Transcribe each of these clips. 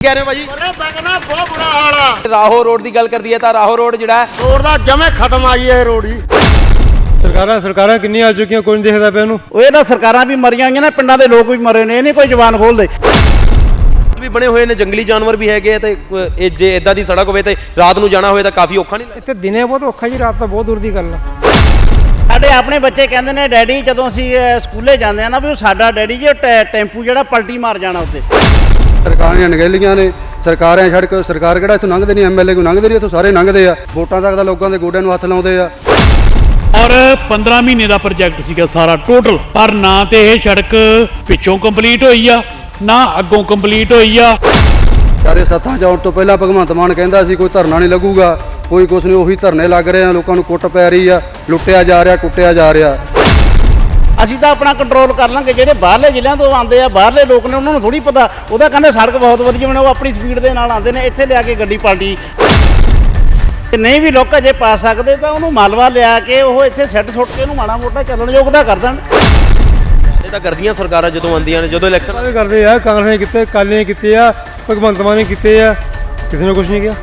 ਕਹਿ ਰਹੇ ਹੋ ਭਾਜੀ? ਅਰੇ ਬਗਨਾ ਬਹੁਤ ਬੁਰਾ ਹਾਲ ਆ। ਰਾਹੋ ਰੋਡ ਦੀ ਗੱਲ ਕਰਦੀ ਹੈ ਤਾਂ ਰਾਹੋ ਰੋਡ ਜਿਹੜਾ ਹੈ, ਰੋਡ ਦਾ ਜਮੇ ਖਤਮ ਆਈ ਇਹ ਰੋਡ ਹੀ। ਸਰਕਾਰਾਂ ਸਰਕਾਰਾਂ ਕਿੰਨੀਆਂ ਆ ਚੁੱਕੀਆਂ ਕੋਈ ਨਹੀਂ ਦੇਖਦਾ ਪਿਆ ਉਹਨੂੰ। ਉਹ ਇਹ ਤਾਂ ਸਰਕਾਰਾਂ ਵੀ ਮਰੀਆਂ ਹੋਈਆਂ ਨੇ ਪਿੰਡਾਂ ਦੇ ਲੋਕ ਵੀ ਮਰੇ ਨੇ ਇਹ ਨਹੀਂ ਕੋਈ ਜ਼ਬਾਨ ਖੋਲਦੇ। ਵੀ ਬਣੇ ਹੋਏ ਨੇ ਜੰਗਲੀ ਜਾਨਵਰ ਵੀ ਹੈਗੇ ਆ ਤੇ ਅ, ਇਹ ਜੇ ਇਦਾਂ ਦੀ ਸੜਕ ਹੋਵੇ ਤੇ ਰਾਤ ਨੂੰ ਜਾਣਾ ਹੋਵੇ ਤਾਂ ਕਾਫੀ ਔਖਾ ਨਹੀਂ ਲੱਗਦਾ। ਇੱਥੇ ਦਿਨੇ ਬਹੁਤ ਔਖਾ ਜੀ ਰਾਤ ਤਾਂ ਬਹੁਤ ਦੂਰ ਦੀ ਗੱਲ ਆ। ਸਾਡੇ ਆਪਣੇ ਬੱਚੇ ਕਹਿੰਦੇ ਨੇ ਡੈਡੀ ਜਦੋਂ ਅਸੀਂ ਅਹ, ਸਕੂਲੇ ਜਾਂਦੇ ਆ ਨਾ ਵੀ ਉਹ ਸਾਡਾ ਡੈਡੀ ਜੀ ਉਹ ਟੈ- ਟੈਂਪੂ ਜਿਹੜਾ ਪਲਟੀ ਮਾਰ ਜਾਣਾ ਉੱਤੇ ਸਰਕਾਰਾਂ ਨਗੇਲੀਆਂ ਨੇ ਸਰਕਾਰਾਂ ਸੜਕ ਸਰਕਾਰ ਕਿਹੜਾ ਇੱਥੋਂ ਲੰਘਦੇ ਨਹੀਂ ਐਮਐਲਏ ਕੋ ਲੰਘਦੇ ਨਹੀਂ ਇੱਥੋਂ ਸਾਰੇ ਲੰਘਦੇ ਆ ਵੋਟਾਂ ਤੱਕ ਤਾਂ ਲੋਕਾਂ ਦੇ ਗੋਡਿਆਂ ਨੂੰ ਹੱਥ ਲਾਉਂਦੇ ਆ। ਔਰ 15 ਮਹੀਨੇ ਦਾ ਪ੍ਰੋਜੈਕਟ ਸੀਗਾ ਸਾਰਾ ਟੋਟਲ ਪਰ ਨਾ ਤੇ ਇਹ ਸੜਕ ਪਿੱਛੋਂ ਕੰਪਲੀਟ ਹੋਈ ਆ ਨਾ ਅੱਗੋਂ ਕੰਪਲੀਟ ਹੋਈ ਆ। ਚਾਰੇ ਸੱਤਾਂ ਚ ਆਉਣ ਤੋਂ ਪਹਿਲਾਂ ਭਗਵੰਤ ਮਾਨ ਕਹਿੰਦਾ ਸੀ ਕੋਈ ਧਰਨਾ ਨਹੀਂ ਲੱਗੂਗਾ ਕੋਈ ਕੁਛ ਨਹੀਂ ਉਹੀ ਧਰਨੇ ਲੱਗ ਰਹੇ ਆ ਲੋਕਾਂ ਨੂੰ ਕੁੱਟ ਪੈ ਰਹੀ ਆ ਲੁੱਟਿਆ ਜਾ ਰਿਹਾ ਕੁੱਟਿਆ ਜਾ ਰਿਹਾ। ਅਸੀਂ ਤਾਂ ਆਪਣਾ ਕੰਟਰੋਲ ਕਰ ਲਾਂਗੇ ਜਿਹੜੇ ਬਾਹਰਲੇ ਜ਼ਿਲ੍ਹਿਆਂ ਤੋਂ ਆਉਂਦੇ ਆ ਬਾਹਰਲੇ ਲੋਕ ਨੇ ਉਹਨਾਂ ਨੂੰ ਥੋੜੀ ਪਤਾ। ਉਹਦਾ ਕਹਿੰਦੇ ਸੜਕ ਬਹੁਤ ਵਧੀਆ ਬਣੇ ਉਹ ਆਪਣੀ ਸਪੀਡ ਦੇ ਨਾਲ ਆਉਂਦੇ ਨੇ ਇੱਥੇ ਲਿਆ ਕੇ ਗੱਡੀ ਪਲਟੀ ਤੇ ਨਹੀਂ ਵੀ ਲੋਕ ਅਜੇ ਪਾ ਸਕਦੇ ਤਾਂ ਉਹਨੂੰ ਮਾਲਵਾ ਲਿਆ ਕੇ ਉਹ ਇੱਥੇ ਸੈੱਟ ਸੁੱਟ ਕੇ ਉਹਨੂੰ ਮਾੜਾ ਮੋਟਾ ਚੱਲਣ ਯੋਗ ਦਾ ਕਰ ਦੇਣ। ਇਹ ਤਾਂ ਕਰਦੀਆਂ ਸਰਕਾਰਾਂ ਜਦੋਂ ਆਉਂਦੀਆਂ ਨੇ ਜਦੋਂ ਇਲੈਕਸ਼ਨ ਕਰਦੇ ਆ ਕਾਂਗਰਸ ਨੇ ਕੀਤੇ ਕਾਲੀ ਨੇ ਕੀਤੇ ਆ ਭਗਵੰਤ ਮਾਨ ਨੇ ਕੀਤੇ ਆ ਕਿਸੇ ਨੇ ਕੁਝ ਨਹੀਂ ਕਿਹਾ।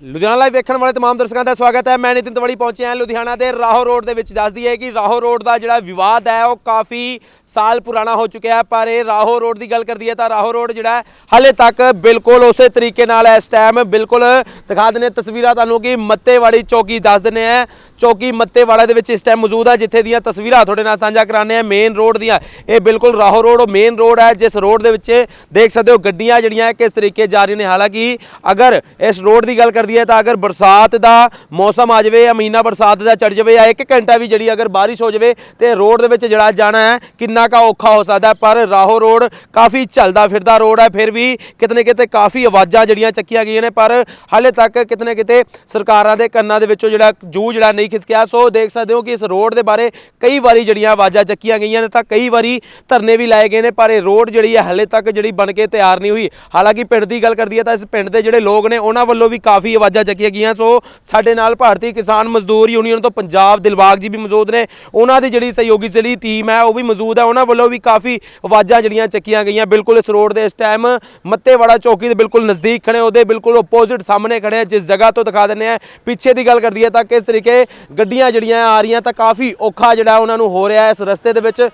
ਲੁਧਿਆਣਾ ਲਾਈਵ ਵੇਖਣ ਵਾਲੇ ਤਮਾਮ ਦਰਸ਼ਕਾਂ ਦਾ ਸਵਾਗਤ ਹੈ। ਮੈਂ ਨਿਤਿਨ ਤਵੜੀ ਪਹੁੰਚਿਆ ਹਾਂ ਲੁਧਿਆਣਾ ਦੇ ਰਾਹੋ ਰੋਡ ਦੇ ਵਿੱਚ। ਦੱਸਦੀ ਹੈ ਕਿ ਰਾਹੋ ਰੋਡ ਦਾ ਜਿਹੜਾ ਵਿਵਾਦ ਹੈ, ਉਹ ਕਾਫੀ ਸਾਲ ਪੁਰਾਣਾ ਹੋ ਚੁੱਕਿਆ ਹੈ, ਪਰ ਇਹ ਰਾਹੋ ਰੋਡ ਦੀ ਗੱਲ ਕਰਦੀ ਹੈ ਤਾਂ ਰਾਹੋ ਰੋਡ ਜਿਹੜਾ ਹੈ, ਹਲੇ ਤੱਕ ਬਿਲਕੁਲ ਉਸੇ ਤਰੀਕੇ ਨਾਲ ਇਸ ਟਾਈਮ ਬਿਲਕੁਲ ਦਿਖਾ ਦਿੰਦੇ ਹਾਂ ਤਸਵੀਰਾਂ ਤੁਹਾਨੂੰ ਕਿ ਮੱਤੇਵਾੜੀ ਚੌਕੀ ਦੱਸ ਦਿੰਦੇ ਆ ਚੌਕੀ ਮੱਤੇਵਾੜਾ ਦੇ ਵਿੱਚ ਇਸ ਟਾਈਮ ਮੌਜੂਦ ਹੈ ਜਿੱਥੇ ਦੀਆਂ ਤਸਵੀਰਾਂ ਤੁਹਾਡੇ ਨਾਲ ਸਾਂਝਾ ਕਰਾਉਂਦੇ ਆ ਮੇਨ ਰੋਡ ਦੀਆਂ, ਇਹ ਬਿਲਕੁਲ ਰਾਹੋ ਰੋਡ ਮੇਨ ਰੋਡ ਹੈ ਜਿਸ ਰੋਡ ਦੇ ਵਿੱਚ ਦੇਖ ਸਕਦੇ ਹੋ ਗੱਡੀਆਂ ਜਿਹੜੀਆਂ ਕਿਸ ਤਰੀਕੇ ਜਾ ਰਹੀਆਂ ਨੇ। ਹਾਲਾਂਕਿ ਅਗਰ ਇਸ ਰੋਡ ਦੀ ਗੱਲ ਕਰਦੀ ਹੈ ਤਾਂ ਅਗਰ ਬਰਸਾਤ ਦਾ ਮੌਸਮ ਆ ਜਾਵੇ ਜਾਂ ਮਹੀਨਾ ਬਰਸਾਤ ਦਾ ਚੜ ਜਾਵੇ ਜਾਂ ਇੱਕ ਘੰਟਾ ਵੀ ਜਿਹੜੀ ਅਗਰ ਬਾਰਿਸ਼ ਹੋ ਜਾਵੇ ਤੇ ਰੋਡ ਦੇ ਵਿੱਚ ਜਿਹੜਾ ਜਾਣਾ ਹੈ, ਕਿੰਨਾ ਕਾ ਔਖਾ ਹੋ ਸਕਦਾ ਪਰ ਰਾਹੋ ਰੋਡ ਕਾਫੀ ਚੱਲਦਾ ਫਿਰਦਾ ਰੋਡ ਹੈ ਫਿਰ ਵੀ ਕਿਤਨੇ ਕਿਤੇ ਕਾਫੀ ਆਵਾਜ਼ਾਂ ਜਿਹੜੀਆਂ ਚੱਕੀਆਂ ਗਈਆਂ ਨੇ। ਪਰ ਹਾਲੇ ਤੱਕ ਕਿਤਨੇ ਕਿਤੇ ਸਰਕਾਰਾਂ ਦੇ ਕੰਨਾਂ ਦੇ ਵਿੱਚੋਂ ਜਿਹੜਾ ਜੂ ਜਿਹੜਾ ਨਹੀਂ ਖਿਸਕਿਆ ਸੋ ਦੇਖ ਸਕਦੇ ਹੋ ਕਿ ਇਸ ਰੋਡ ਦੇ ਬਾਰੇ ਕਈ ਵਾਰੀ ਜਿਹੜੀਆਂ ਆਵਾਜ਼ਾਂ ਚੱਕੀਆਂ ਗਈਆਂ ਨੇ ਤਾਂ ਕਈ ਵਾਰੀ ਧਰਨੇ ਵੀ ਲਾਏ ਗਏ ਨੇ, ਪਰ ਇਹ ਰੋਡ ਜਿਹੜੀ ਹੈ ਹਾਲੇ ਤੱਕ ਜਿਹੜੀ ਬਣ ਕੇ ਤਿਆਰ ਨਹੀਂ ਹੋਈ। ਹਾਲਾਂਕਿ ਪਿੰਡ ਦੀ ਗੱਲ ਕਰਦੀ ਹੈ ਤਾਂ ਇਸ ਪਿੰਡ ਦੇ ਜਿਹੜੇ ਲੋਕ ਨੇ, ਉਹਨਾਂ ਵੱਲੋਂ ਵੀ ਕਾਫੀ ਆਵਾਜ਼ਾਂ ਚੱਕੀਆਂ ਗਈਆਂ। ਸੋ ਸਾਡੇ ਨਾਲ ਭਾਰਤੀ ਕਿਸਾਨ ਮਜ਼ਦੂਰ ਯੂਨੀਅਨ ਤੋਂ ਪੰਜਾਬ ਦਿਲਬਾਗ ਜੀ ਵੀ ਮੌਜੂਦ ਨੇ। ਉਹਨਾਂ ਦੀ ਜਿਹੜੀ ਸਹਿਯੋਗੀ ਜਿਹੜੀ ਟੀਮ ਹੈ, ਉਹ ਵੀ ਮੌਜੂਦ ਹੈ। ਉਹਨਾਂ ਵੱਲੋਂ ਵੀ ਕਾਫੀ ਆਵਾਜ਼ਾਂ ਜਿਹੜੀਆਂ ਚੱਕੀਆਂ ਗਈਆਂ। ਬਿਲਕੁਲ ਇਸ ਰੋਡ ਦੇ ਇਸ ਟਾਈਮ ਮੱਤੇਵਾੜਾ ਚੌਕੀ ਦੇ ਬਿਲਕੁਲ ਨਜ਼ਦੀਕ ਖੜੇ ਉਹਦੇ ਬਿਲਕੁਲ ਆਪੋਜ਼ਿਟ ਸਾਹਮਣੇ ਖੜੇ ਜਿਸ ਜਗ੍ਹਾ ਤੋਂ ਦਿਖਾ ਦਿੰਦੇ ਆ। ਪਿੱਛੇ ਦੀ ਗੱਲ ਕਰਦੀ ਹੈ ਤਾਂ ਕਿਸ ਤਰੀਕੇ ਗੱਡੀਆਂ ਜਿਹੜੀਆਂ ਆ ਰਹੀਆਂ ਤਾਂ ਕਾਫੀ ਔਖਾ ਜਿਹੜਾ ਉਹਨਾਂ ਨੂੰ ਹੋ ਰਿਹਾ ਇਸ ਰਸਤੇ ਦੇ ਵਿੱਚ।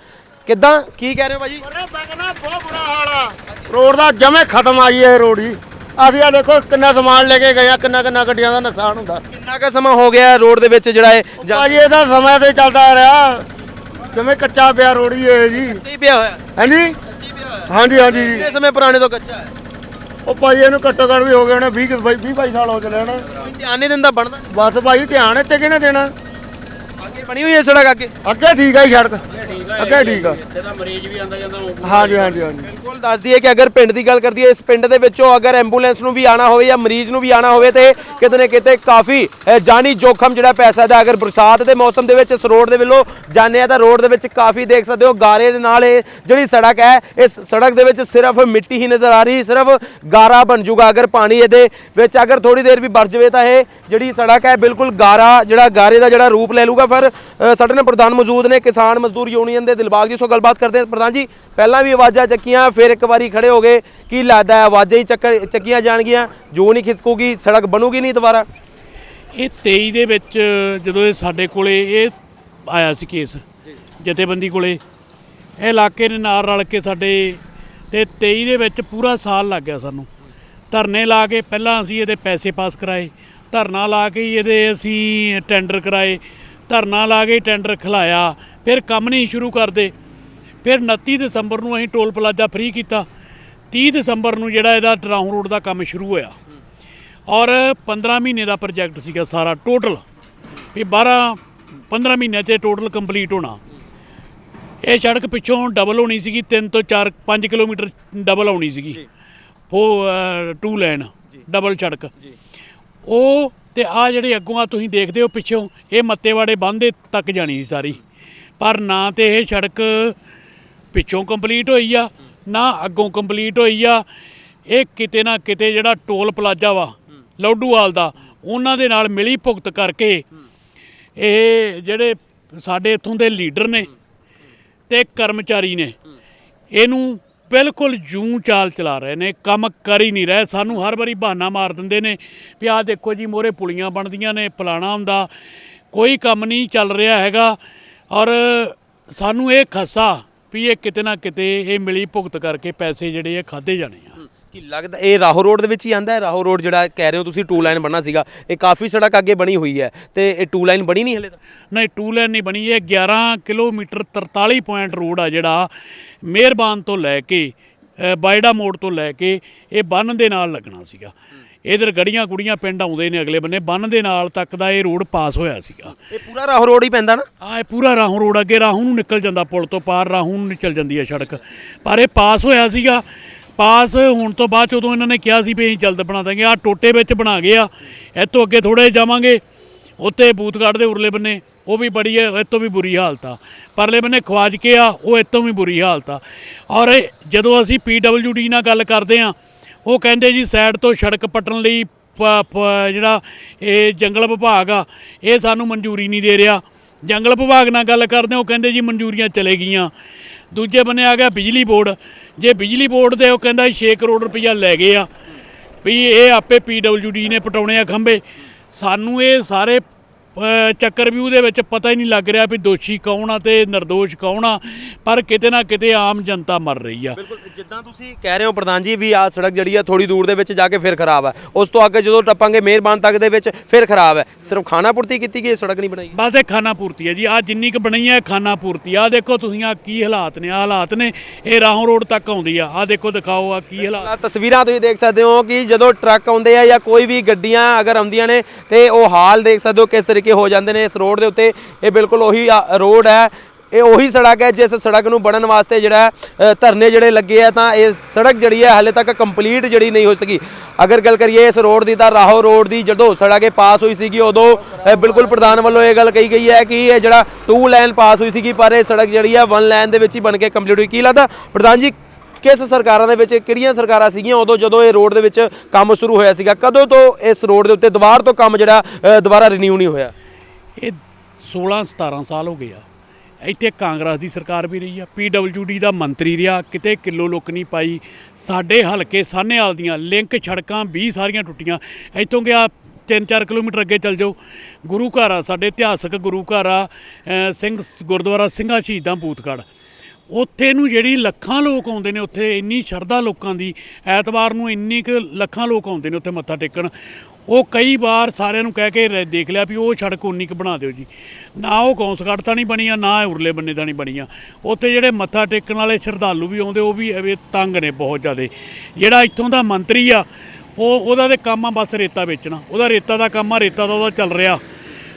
ਕਿੱਦਾਂ? ਕੀ ਕਹਿ ਰਹੇ ਹੋ ਭਾਜੀ? ਅਰੇ ਬਗਨਾ ਬਹੁਤ ਬੁਰਾ ਹਾਲ ਆ। ਰੋਡ ਦਾ ਜਮੇ ਖਤਮ ਆਈ ਇਹ ਰੋਡ ਹੀ। ਅਸੀਂ ਆ ਦੇਖੋ ਕਿੰਨਾ ਸਮਾਨ ਲੈ ਕੇ ਗਏ ਆ ਕਿੰਨਾ ਕਿੰਨਾ ਗੱਡੀਆਂ ਦਾ ਨੁਕਸਾਨ ਹੁੰਦਾ। ਕਿੰਨਾ ਕੁ ਸਮਾਂ ਹੋ ਗਿਆ ਰੋਡ ਦੇ ਵਿੱਚ ਜਿਹੜਾ ਇਹ ਜਾ- ਭਾਜੀ ਇਹਦਾ ਸਮਾਂ ਤੇ ਚੱਲਦਾ ਰਿਹਾ। ਜਿਵੇਂ ਕੱਚਾ ਪਿਆ ਰੋਡ ਹੀ ਇਹ ਜੀ। ਕੱਚਾ ਹੀ ਪਿਆ ਹੋਇਆ। ਹਾਂਜੀ ਕੱਚੀ ਪਿਆ ਹੋਇਆ। ਹਾਂਜੀ ਹਾਂਜੀ। ਕਿੰਨੇ ਸਮੇਂ ਪੁਰਾਣੇ ਤੋਂ ਕੱਚਾ ਹੈ? ਉਹ ਭਾਈ ਇਹਨੂੰ ਘੱਟੋ ਘੱਟ ਵੀ ਹੋ ਗਏ ਨੇ 20 20 22 ਸਾਲ ਹੋ ਚਲੇ ਨੇ ਕੋਈ ਧਿਆਨ ਨਹੀਂ ਦਿੰਦਾ ਬਣਦਾ? ਬਸ ਭਾਈ ਧਿਆਨ ਇੱਥੇ ਕਿਹਨੇ ਦੇਣਾ? ਅੱਗੇ ਬਣੀ ਹੋਈ ਹੈ ਸੜਕ ਅੱਗੇ? ਅੱਗੇ ਠੀਕ ਆ ਜੀ ਸੜਕ। ਅੱਗੇ ਠੀਕ ਆ। ਹਾਂਜੀ ਹਾਂਜੀ ਹਾਂਜੀ। ਬਿਲਕੁਲ ਦੱਸਦੀ ਹੈ ਕਿ ਅਗਰ ਪਿੰਡ ਦੀ ਗੱਲ ਕਰਦੀ ਹੈ ਇਸ ਪਿੰਡ ਦੇ ਵਿੱਚੋਂ ਅਗਰ ਐਂਬੂਲੈਂਸ ਨੂੰ ਵੀ ਆਣਾ ਹੋਵੇ ਜਾਂ ਮਰੀਜ਼ ਨੂੰ ਵੀ ਆਣਾ ਹੋਵੇ ਤੇ ਕਿਤੇ ਨਾ ਕਿਤੇ ਕਾਫੀ ਅ, ਜਾਨੀ ਜੋਖਮ ਜਿਹੜਾ ਪੈ ਸਕਦਾ। ਅਗਰ ਬਰਸਾਤ ਦੇ ਮੌਸਮ ਦੇ ਵਿੱਚ ਇਸ ਰੋਡ ਦੇ ਵੱਲੋਂ ਜਾਂਦੇ ਆ ਤਾਂ ਰੋਡ ਦੇ ਵਿੱਚ ਕਾਫੀ ਦੇਖ ਸਕਦੇ ਹੋ ਗਾਰੇ ਦੇ ਨਾਲ ਇਹ ਜਿਹੜੀ ਸੜਕ ਹੈ ਇਸ ਸੜਕ ਦੇ ਵਿੱਚ ਸਿਰਫ ਮਿੱਟੀ ਹੀ ਨਜ਼ਰ ਆ ਰਹੀ ਸਿਰਫ ਗਾਰਾ ਬਣ ਜੂਗਾ ਅਗਰ ਪਾਣੀ ਇਹਦੇ ਵਿੱਚ ਅਗਰ ਥੋੜੀ ਦੇਰ ਵੀ ਵਰ ਜਾਵੇ ਤਾਂ ਇਹ ਜਿਹੜੀ ਸੜਕ ਹੈ ਬਿਲਕੁਲ ਗਾਰਾ ਜਿਹੜਾ ਗਾਰੇ ਦਾ ਜਿਹੜਾ ਰੂਪ ਲੈ ਲੂਗਾ ਫਿਰ ਅ, ਸਾਡੇ ਨਾਲ ਪ੍ਰਧਾਨ ਮੌਜੂਦ ਨੇ ਕਿਸਾਨ ਮਜ਼ਦੂਰ ਯੂਨੀਅਨ ਦੇ ਦਿਲਬਾਗ ਜੀ ਸੋ ਗੱਲਬਾਤ ਕਰਦੇ ਹਾਂ ਪ੍ਰਧਾਨ ਜੀ। ਪਹਿਲਾਂ ਵੀ ਆਵਾਜ਼ਾਂ ਚੱਕੀਆਂ ਫਿਰ ਇੱਕ ਵਾਰੀ ਖੜੇ ਹੋ ਗਏ। ਕੀ ਲੱਗਦਾ ਹੈ ਆਵਾਜ਼ਾਂ ਹੀ ਚੱਕ ਚੱਕੀਆਂ ਜਾਣਗੀਆਂ ਜੋ ਨਹੀਂ ਖਿਸਕੂਗੀ ਸੜਕ ਬਣੂਗੀ ਨਹੀਂ ਦੁਬਾਰਾ? ਇਹ 23 ਦੇ ਵਿੱਚ ਜਦੋਂ ਇਹ ਸਾਡੇ ਕੋਲੇ ਇਹ ਆਇਆ ਸੀ ਕੇਸ ਜਥੇਬੰਦੀ ਕੋਲੇ ਇਹ ਇਲਾਕੇ ਨੇ ਨਾਲ ਰਲ ਕੇ ਸਾਡੇ ਤੇ 23 ਦੇ ਵਿੱਚ ਪੂਰਾ ਸਾਲ ਲੱਗ ਗਿਆ ਸਾਨੂੰ। ਧਰਨੇ ਲਾ ਕੇ ਪਹਿਲਾਂ ਅਸੀਂ ਇਹਦੇ ਪੈਸੇ ਪਾਸ ਕਰਾਏ ਧਰਨਾ ਲਾ ਕੇ ਹੀ ਇਹਦੇ ਅਸੀਂ ਟੈਂਡਰ ਕਰਾਏ ਧਰਨਾ ਲਾ ਕੇ ਹੀ ਟੈਂਡਰ ਖਿਲਾਇਆ ਫਿਰ ਕੰਮ ਨਹੀਂ ਸ਼ੁਰੂ ਕਰਦੇ। ਫਿਰ 29 ਦਸੰਬਰ ਨੂੰ ਅਸੀਂ ਟੋਲ ਪਲਾਜ਼ਾ ਫ੍ਰੀ ਕੀਤਾ। 30 ਦਸੰਬਰ ਨੂੰ ਜਿਹੜਾ ਇਹਦਾ ਟਰਾਉਂ ਰੋਡ ਦਾ ਕੰਮ ਸ਼ੁਰੂ ਹੋਇਆ। ਔਰ 15 ਮਹੀਨੇ ਦਾ ਪ੍ਰੋਜੈਕਟ ਸੀਗਾ ਸਾਰਾ ਟੋਟਲ ਵੀ 12 15 ਮਹੀਨਿਆਂ 'ਚ ਟੋਟਲ ਕੰਪਲੀਟ ਹੋਣਾ। ਇਹ ਸੜਕ ਪਿੱਛੋਂ ਡਬਲ ਹੋਣੀ ਸੀਗੀ 3 ਤੋਂ 4 5 ਕਿਲੋਮੀਟਰ ਡਬਲ ਆਉਣੀ ਸੀਗੀ। ਉਹ ਟੂ ਲੈਨ ਡਬਲ ਸੜਕ। ਉਹ ਤੇ ਆ ਜਿਹੜੇ ਅੱਗੋਂ ਆ ਤੁਸੀਂ ਦੇਖਦੇ ਹੋ ਪਿੱਛੋਂ ਇਹ ਮੱਤੇਵਾੜੇ ਬੰਦੇ ਤੱਕ ਜਾਣੀ ਸੀ ਸਾਰੀ। ਪਰ ਨਾ ਤੇ ਇਹ ਸੜਕ ਪਿੱਛੋਂ ਕੰਪਲੀਟ ਹੋਈ ਆ, ਨਾ ਅੱਗੋਂ ਕੰਪਲੀਟ ਹੋਈ ਆ। ਇਹ ਕਿਤੇ ਨਾ ਕਿਤੇ ਜਿਹੜਾ ਟੋਲ ਪਲਾਜ਼ਾ ਵਾ, ਲੌਡੂਵਾਲ ਦਾ, ਉਹਨਾਂ ਦੇ ਨਾਲ ਮਿਲੀ ਭੁਗਤ ਕਰਕੇ ਇਹ ਜਿਹੜੇ ਸਾਡੇ ਇੱਥੋਂ ਦੇ ਲੀਡਰ ਨੇ ਤੇ ਕਰਮਚਾਰੀ ਨੇ, ਇਹਨੂੰ ਬਿਲਕੁਲ ਜੂੰ ਚਾਲ ਚਲਾ ਰਹੇ ਨੇ, ਕੰਮ ਕਰ ਹੀ ਨਹੀਂ ਰਹੇ। ਸਾਨੂੰ ਹਰ ਵਾਰੀ ਬਹਾਨਾ ਮਾਰ ਦਿੰਦੇ ਨੇ ਵੀ ਆਹ ਦੇਖੋ ਜੀ ਮੋਰੇ ਪੁਲੀਆਂ ਬਣਦੀਆਂ ਨੇ, ਫਲਾਣਾ ਹੁੰਦਾ, ਕੋਈ ਕੰਮ ਨਹੀਂ ਚੱਲ ਰਿਹਾ ਹੈਗਾ। ਔਰ ਸਾਨੂੰ ਇਹ ਖਸਾ ਵੀ ਇਹ ਕਿਤੇ ਨਾ ਕਿਤੇ ਇਹ ਮਿਲੀ ਭੁਗਤ ਕਰਕੇ ਪੈਸੇ ਜਿਹੜੇ ਇਹ ਖਾਦੇ ਜਾਣੇ ਆ। ਕੀ ਲੱਗਦਾ ਇਹ ਰਾਹੋ ਰੋਡ ਦੇ ਵਿੱਚ ਹੀ ਆਂਦਾ ਹੈ? ਰਾਹੋ ਰੋਡ ਜਿਹੜਾ ਕਹਿ ਰਹੇ ਹੋ ਤੁਸੀਂ ਟੂ ਲਾਈਨ ਬਣਨਾ ਸੀਗਾ। ਇਹ ਕਾਫੀ ਸੜਕ ਅੱਗੇ ਬਣੀ ਹੋਈ ਹੈ ਤੇ ਇਹ ਟੂ ਲਾਈਨ ਬਣੀ ਨਹੀਂ ਹਲੇ ਤੱਕ? ਨਹੀਂ ਟੂ ਲਾਈਨ ਨਹੀਂ ਬਣੀ ਇਹ 11 ਕਿਲੋਮੀਟਰ 43 ਪੁਆਇੰਟ ਰੋਡ ਆ ਜਿਹੜਾ ਮਿਹਰਬਾਨ ਤੋਂ ਲੈ ਕੇ ਅ, ਬਾਇਡਾ ਮੋੜ ਤੋਂ ਲੈ ਕੇ ਇਹ ਬੰਨ ਦੇ ਨਾਲ ਲੱਗਣਾ ਸੀਗਾ। ਇਧਰ ਗੜੀਆਂ ਕੁੜੀਆਂ ਪਿੰਡ ਆਉਂਦੇ ਨੇ ਅਗਲੇ ਬੰਨੇ ਬੰਨ ਦੇ ਨਾਲ ਤੱਕ ਦਾ ਇਹ ਰੋਡ ਪਾਸ ਹੋਇਆ ਸੀਗਾ। ਇਹ ਪੂਰਾ ਰਾਹੋ ਰੋਡ ਹੀ ਪੈਂਦਾ ਨਾ? ਆ ਇਹ ਪੂਰਾ ਰਾਹੋਂ ਰੋਡ ਅੱਗੇ ਰਾਹੋਂ ਨੂੰ ਨਿਕਲ ਜਾਂਦਾ ਪੁਲ ਤੋਂ ਪਾਰ ਰਾਹੋਂ ਨੂੰ ਨਿਕਲ ਜਾਂਦੀ ਹੈ ਸੜਕ। ਪਰ ਇਹ ਪਾਸ ਹੋਇਆ ਸੀਗਾ। ਪਾਸ ਹੋਣ ਤੋਂ ਬਾਅਦ ਉਦੋਂ ਇਹਨਾਂ ਨੇ ਕਿਹਾ ਸੀ ਵੀ ਅਸੀਂ ਜਲਦ ਬਣਾ ਦਾਂਗੇ। ਆ ਟੋਟੇ ਵਿੱਚ ਬਣਾ ਗਏ ਆ। ਤੋਂ ਅੱਗੇ ਥੋੜੇ ਜਾਵਾਂਗੇ। ਉੱਥੇ ਬੂਤਗੜ੍ਹ ਦੇ ਉਰਲੇ ਬੰਨੇ ਉਹ ਵੀ ਬੜੀ ਹੈ ਇਹ ਤੋਂ ਵੀ ਬੁਰੀ ਹਾਲਤ ਆ। ਪਰਲੇ ਬੰਨੇ ਖਵਾਜ ਕੇ ਆ ਉਹ ਇਹ ਤੋਂ ਵੀ ਬੁਰੀ ਹਾਲਤ ਆ। ਔਰ ਜਦੋਂ ਅਸੀਂ ਪੀਡਬਲਯੂਡੀ ਨਾਲ ਗੱਲ ਕਰਦੇ ਆ ਉਹ ਕਹਿੰਦੇ ਜੀ ਸਾਈਡ ਤੋਂ ਸੜਕ ਪੱਟਣ ਲਈ ਪ- ਜਿਹੜਾ ਇਹ ਜੰਗਲ ਵਿਭਾਗ ਆ, ਇਹ ਸਾਨੂੰ ਮਨਜ਼ੂਰੀ ਨਹੀਂ ਦੇ ਰਿਹਾ। ਜੰਗਲ ਵਿਭਾਗ ਨਾਲ ਗੱਲ ਕਰਦੇ, ਉਹ ਕਹਿੰਦੇ ਜੀ ਮਨਜ਼ੂਰੀਆਂ ਚਲੇ ਗਈਆਂ। ਦੂਜੇ ਬੰਨੇ ਆ ਗਿਆ ਬਿਜਲੀ ਬੋਰਡ। ਜੇ ਬਿਜਲੀ ਬੋਰਡ ਦੇ ਉਹ ਕਹਿੰਦਾ 6 ਕਰੋੜ ਰੁਪਈਆ ਲੈ ਗਏ ਆ, ਵੀ ਇਹ ਆਪੇ ਪੀਡਬਲਯੂਡੀ ਨੇ ਪਟਾਉਣੇ ਆ ਖੰਭੇ। ਸਾਨੂੰ ਇਹ ਸਾਰੇ ਚੱਕਰ ਵੀ ਉਹਦੇ ਵਿੱਚ ਪਤਾ ਹੀ ਨਹੀਂ ਲੱਗ ਰਿਹਾ ਵੀ ਦੋਸ਼ੀ ਕੌਣ ਆ ਤੇ ਨਿਰਦੋਸ਼ ਕੌਣ ਆ ਪਰ ਕਿਤੇ ਨਾ ਕਿਤੇ ਆਮ ਜਨਤਾ ਮਰ ਰਹੀ ਆ। ਬਿਲਕੁਲ ਜਿੱਦਾਂ ਤੁਸੀਂ ਕਹਿ ਰਹੇ ਹੋ ਪ੍ਰਧਾਨ ਜੀ ਵੀ ਆਹ ਸੜਕ ਜਿਹੜੀ ਆ ਥੋੜੀ ਦੂਰ ਦੇ ਵਿੱਚ ਜਾ ਕੇ ਫਿਰ ਖਰਾਬ ਹੈ ਉਸ ਤੋਂ ਅੱਗੇ ਜਦੋਂ ਟੱਪਾਂਗੇ ਮਿਹਰਬਾਨ ਤੱਕ ਦੇ ਵਿੱਚ ਫਿਰ ਖਰਾਬ ਹੈ ਸਿਰਫ ਖਾਣਾ ਪੂਰਤੀ ਕੀਤੀ ਗਈ ਸੜਕ ਨਹੀਂ ਬਣਾਈ। ਬਸ ਇਹ ਖਾਨਾ ਪੂਰਤੀ ਹੈ ਜੀ। ਆ ਜਿੰਨੀ ਕੁ ਬਣੀ ਹੈ ਖਾਨਾ ਪੂਰਤੀ ਆ। ਦੇਖੋ ਤੁਸੀਂ ਆ ਕੀ ਹਾਲਾਤ ਨੇ ਆ ਹਾਲਾਤ ਨੇ। ਇਹ ਰਾਹੋਂ ਰੋਡ ਤੱਕ ਆਉਂਦੀ ਆ। ਆ ਦੇਖੋ ਦਿਖਾਓ ਆ ਕੀ ਹਾਲਾਤ। ਆਹ ਤਸਵੀਰਾਂ ਤੁਸੀਂ ਦੇਖ ਸਕਦੇ ਹੋ ਕਿ ਜਦੋਂ ਟਰੱਕ ਆਉਂਦੇ ਆ ਜਾਂ ਕੋਈ ਵੀ ਗੱਡੀਆਂ ਅਗਰ ਆਉਂਦੀਆਂ ਨੇ ਤੇ ਉਹ ਹਾਲ ਦੇਖ ਸਕਦੇ ਹੋ ਕਿਸ ਤਰੀਕੇ ਕੇ ਹੋ ਜਾਂਦੇ ਨੇ ਇਸ ਰੋਡ ਦੇ ਉੱਤੇ। ਇਹ ਬਿਲਕੁਲ ਉਹੀ ਆ- ਰੋਡ ਹੈ। ਇਹ ਉਹੀ ਸੜਕ ਹੈ ਜਿਸ ਸੜਕ ਨੂੰ ਬਣਨ ਵਾਸਤੇ ਜਿਹੜਾ ਧਰਨੇ ਜਿਹੜੇ ਲੱਗੇ ਆ ਤਾਂ ਇਹ ਸੜਕ ਜਿਹੜੀ ਹੈ ਹਾਲੇ ਤੱਕ ਕੰਪਲੀਟ ਜਿਹੜੀ ਨਹੀਂ ਹੋ ਸਕੀ। ਅਗਰ ਗੱਲ ਕਰੀਏ ਇਸ ਰੋਡ ਦੀ ਤਾਂ ਰਾਹੋ ਰੋਡ ਦੀ ਜਦੋਂ ਸੜਕ ਇਹ ਪਾਸ ਹੋਈ ਸੀਗੀ, ਉਦੋਂ ਬਿਲਕੁਲ ਪ੍ਰਧਾਨ ਵੱਲੋਂ ਇਹ ਗੱਲ ਕਹੀ ਗਈ ਹੈ ਕਿ ਇਹ ਜਿਹੜਾ ਟੂ ਲਾਈਨ ਪਾਸ ਹੋਈ ਸੀਗੀ, ਪਰ ਇਹ ਸੜਕ ਜਿਹੜੀ ਹੈ ਵਨ ਲਾਈਨ ਦੇ ਵਿੱਚ ਹੀ ਬਣ ਕੇ ਕੰਪਲੀਟ ਹੋਈ। ਕੀ ਲੱਗਦਾ, ਪ੍ਰਧਾਨ ਜੀ, ਕਿਸ ਸਰਕਾਰਾਂ ਦੇ ਵਿੱਚ, ਕਿਹੜੀਆਂ ਸਰਕਾਰਾਂ ਸੀਗੀਆਂ ਉਦੋਂ ਜਦੋਂ ਇਹ ਰੋਡ ਦੇ ਵਿੱਚ ਕੰਮ ਸ਼ੁਰੂ ਹੋਇਆ ਸੀਗਾ? ਕਦੋਂ ਤੋਂ ਇਸ ਰੋਡ ਦੇ ਉੱਤੇ ਦੁਬਾਰ ਤੋਂ ਕੰਮ ਜਿਹੜਾ ਦੁਬਾਰਾ ਰੀਨਿਊ ਨਹੀਂ ਹੋਇਆ? ਇਹ 16 17 ਸਾਲ ਹੋ ਗਏ ਆ। ਇੱਥੇ ਕਾਂਗਰਸ ਦੀ ਸਰਕਾਰ ਵੀ ਰਹੀ ਆ। ਪੀਡਬਲਯੂਡੀ ਦਾ ਮੰਤਰੀ ਰਿਹਾ, ਕਿਤੇ ਕਿਲੋ ਲੁੱਕ ਨਹੀਂ ਪਾਈ। ਸਾਡੇ ਹਲਕੇ ਸਾਹਨੇਵਾਲ ਦੀਆਂ ਲਿੰਕ ਸੜਕਾਂ 20 ਸਾਰੀਆਂ ਟੁੱਟੀਆਂ। ਇੱਥੋਂ ਗਿਆ 3-4 ਕਿਲੋਮੀਟਰ ਅੱਗੇ ਚੱਲ ਜਾਓ। ਗੁਰੂ ਘਰ ਆ, ਸਾਡੇ ਇਤਿਹਾਸਕ ਗੁਰੂ ਘਰ ਆ ਸਿੰਘ ਗੁਰਦੁਆਰਾ ਸਿੰਘਾਂ ਸ਼ਹੀਦਾਂ ਬੂਤਗੜ੍ਹ ਉੱਥੇ ਨੂੰ ਜਿਹੜੀ ਲੱਖਾਂ ਲੋਕ ਆਉਂਦੇ ਨੇ, ਉੱਥੇ ਇੰਨੀ ਸ਼ਰਧਾ ਲੋਕਾਂ ਦੀ, ਐਤਵਾਰ ਨੂੰ ਇੰਨੀ ਕੁ ਲੱਖਾਂ ਲੋਕ ਆਉਂਦੇ ਨੇ, ਉੱਥੇ ਮੱਥਾ ਟੇਕਣ। ਉਹ ਕਈ ਵਾਰ ਸਾਰਿਆਂ ਨੂੰ ਕਹਿ ਕੇ ਰ- ਦੇਖ ਲਿਆ ਵੀ ਉਹ ਸੜਕ ਉਨੀ ਕੁ ਬਣਾ ਦਿਓ ਜੀ। ਨਾ ਉਹ ਕੌਂਸਗੜ੍ਹ ਤਾਂ ਨਹੀਂ ਬਣੀਆਂ, ਨਾ ਇਹ ਉਰਲੇ ਬੰਨੇ ਤਾਂ ਨਹੀਂ ਬਣੀਆਂ। ਉੱਥੇ ਜਿਹੜੇ ਮੱਥਾ ਟੇਕਣ ਵਾਲੇ ਸ਼ਰਧਾਲੂ ਵੀ ਆਉਂਦੇ, ਉਹ ਵੀ ਐਵੇਂ ਤੰਗ ਨੇ ਬਹੁਤ ਜ਼ਿਆਦੇ। ਜਿਹੜਾ ਇੱਥੋਂ ਦਾ ਮੰਤਰੀ ਆ, ਉਹ, ਉਹਦਾ ਤੇ ਕੰਮ ਆ ਬਸ ਰੇਤਾ ਵੇਚਣਾ। ਉਹਦਾ ਰੇਤਾ ਦਾ ਕੰਮ ਆ, ਰੇਤਾ ਦਾ ਉਹਦਾ ਚੱਲ ਰਿਹਾ।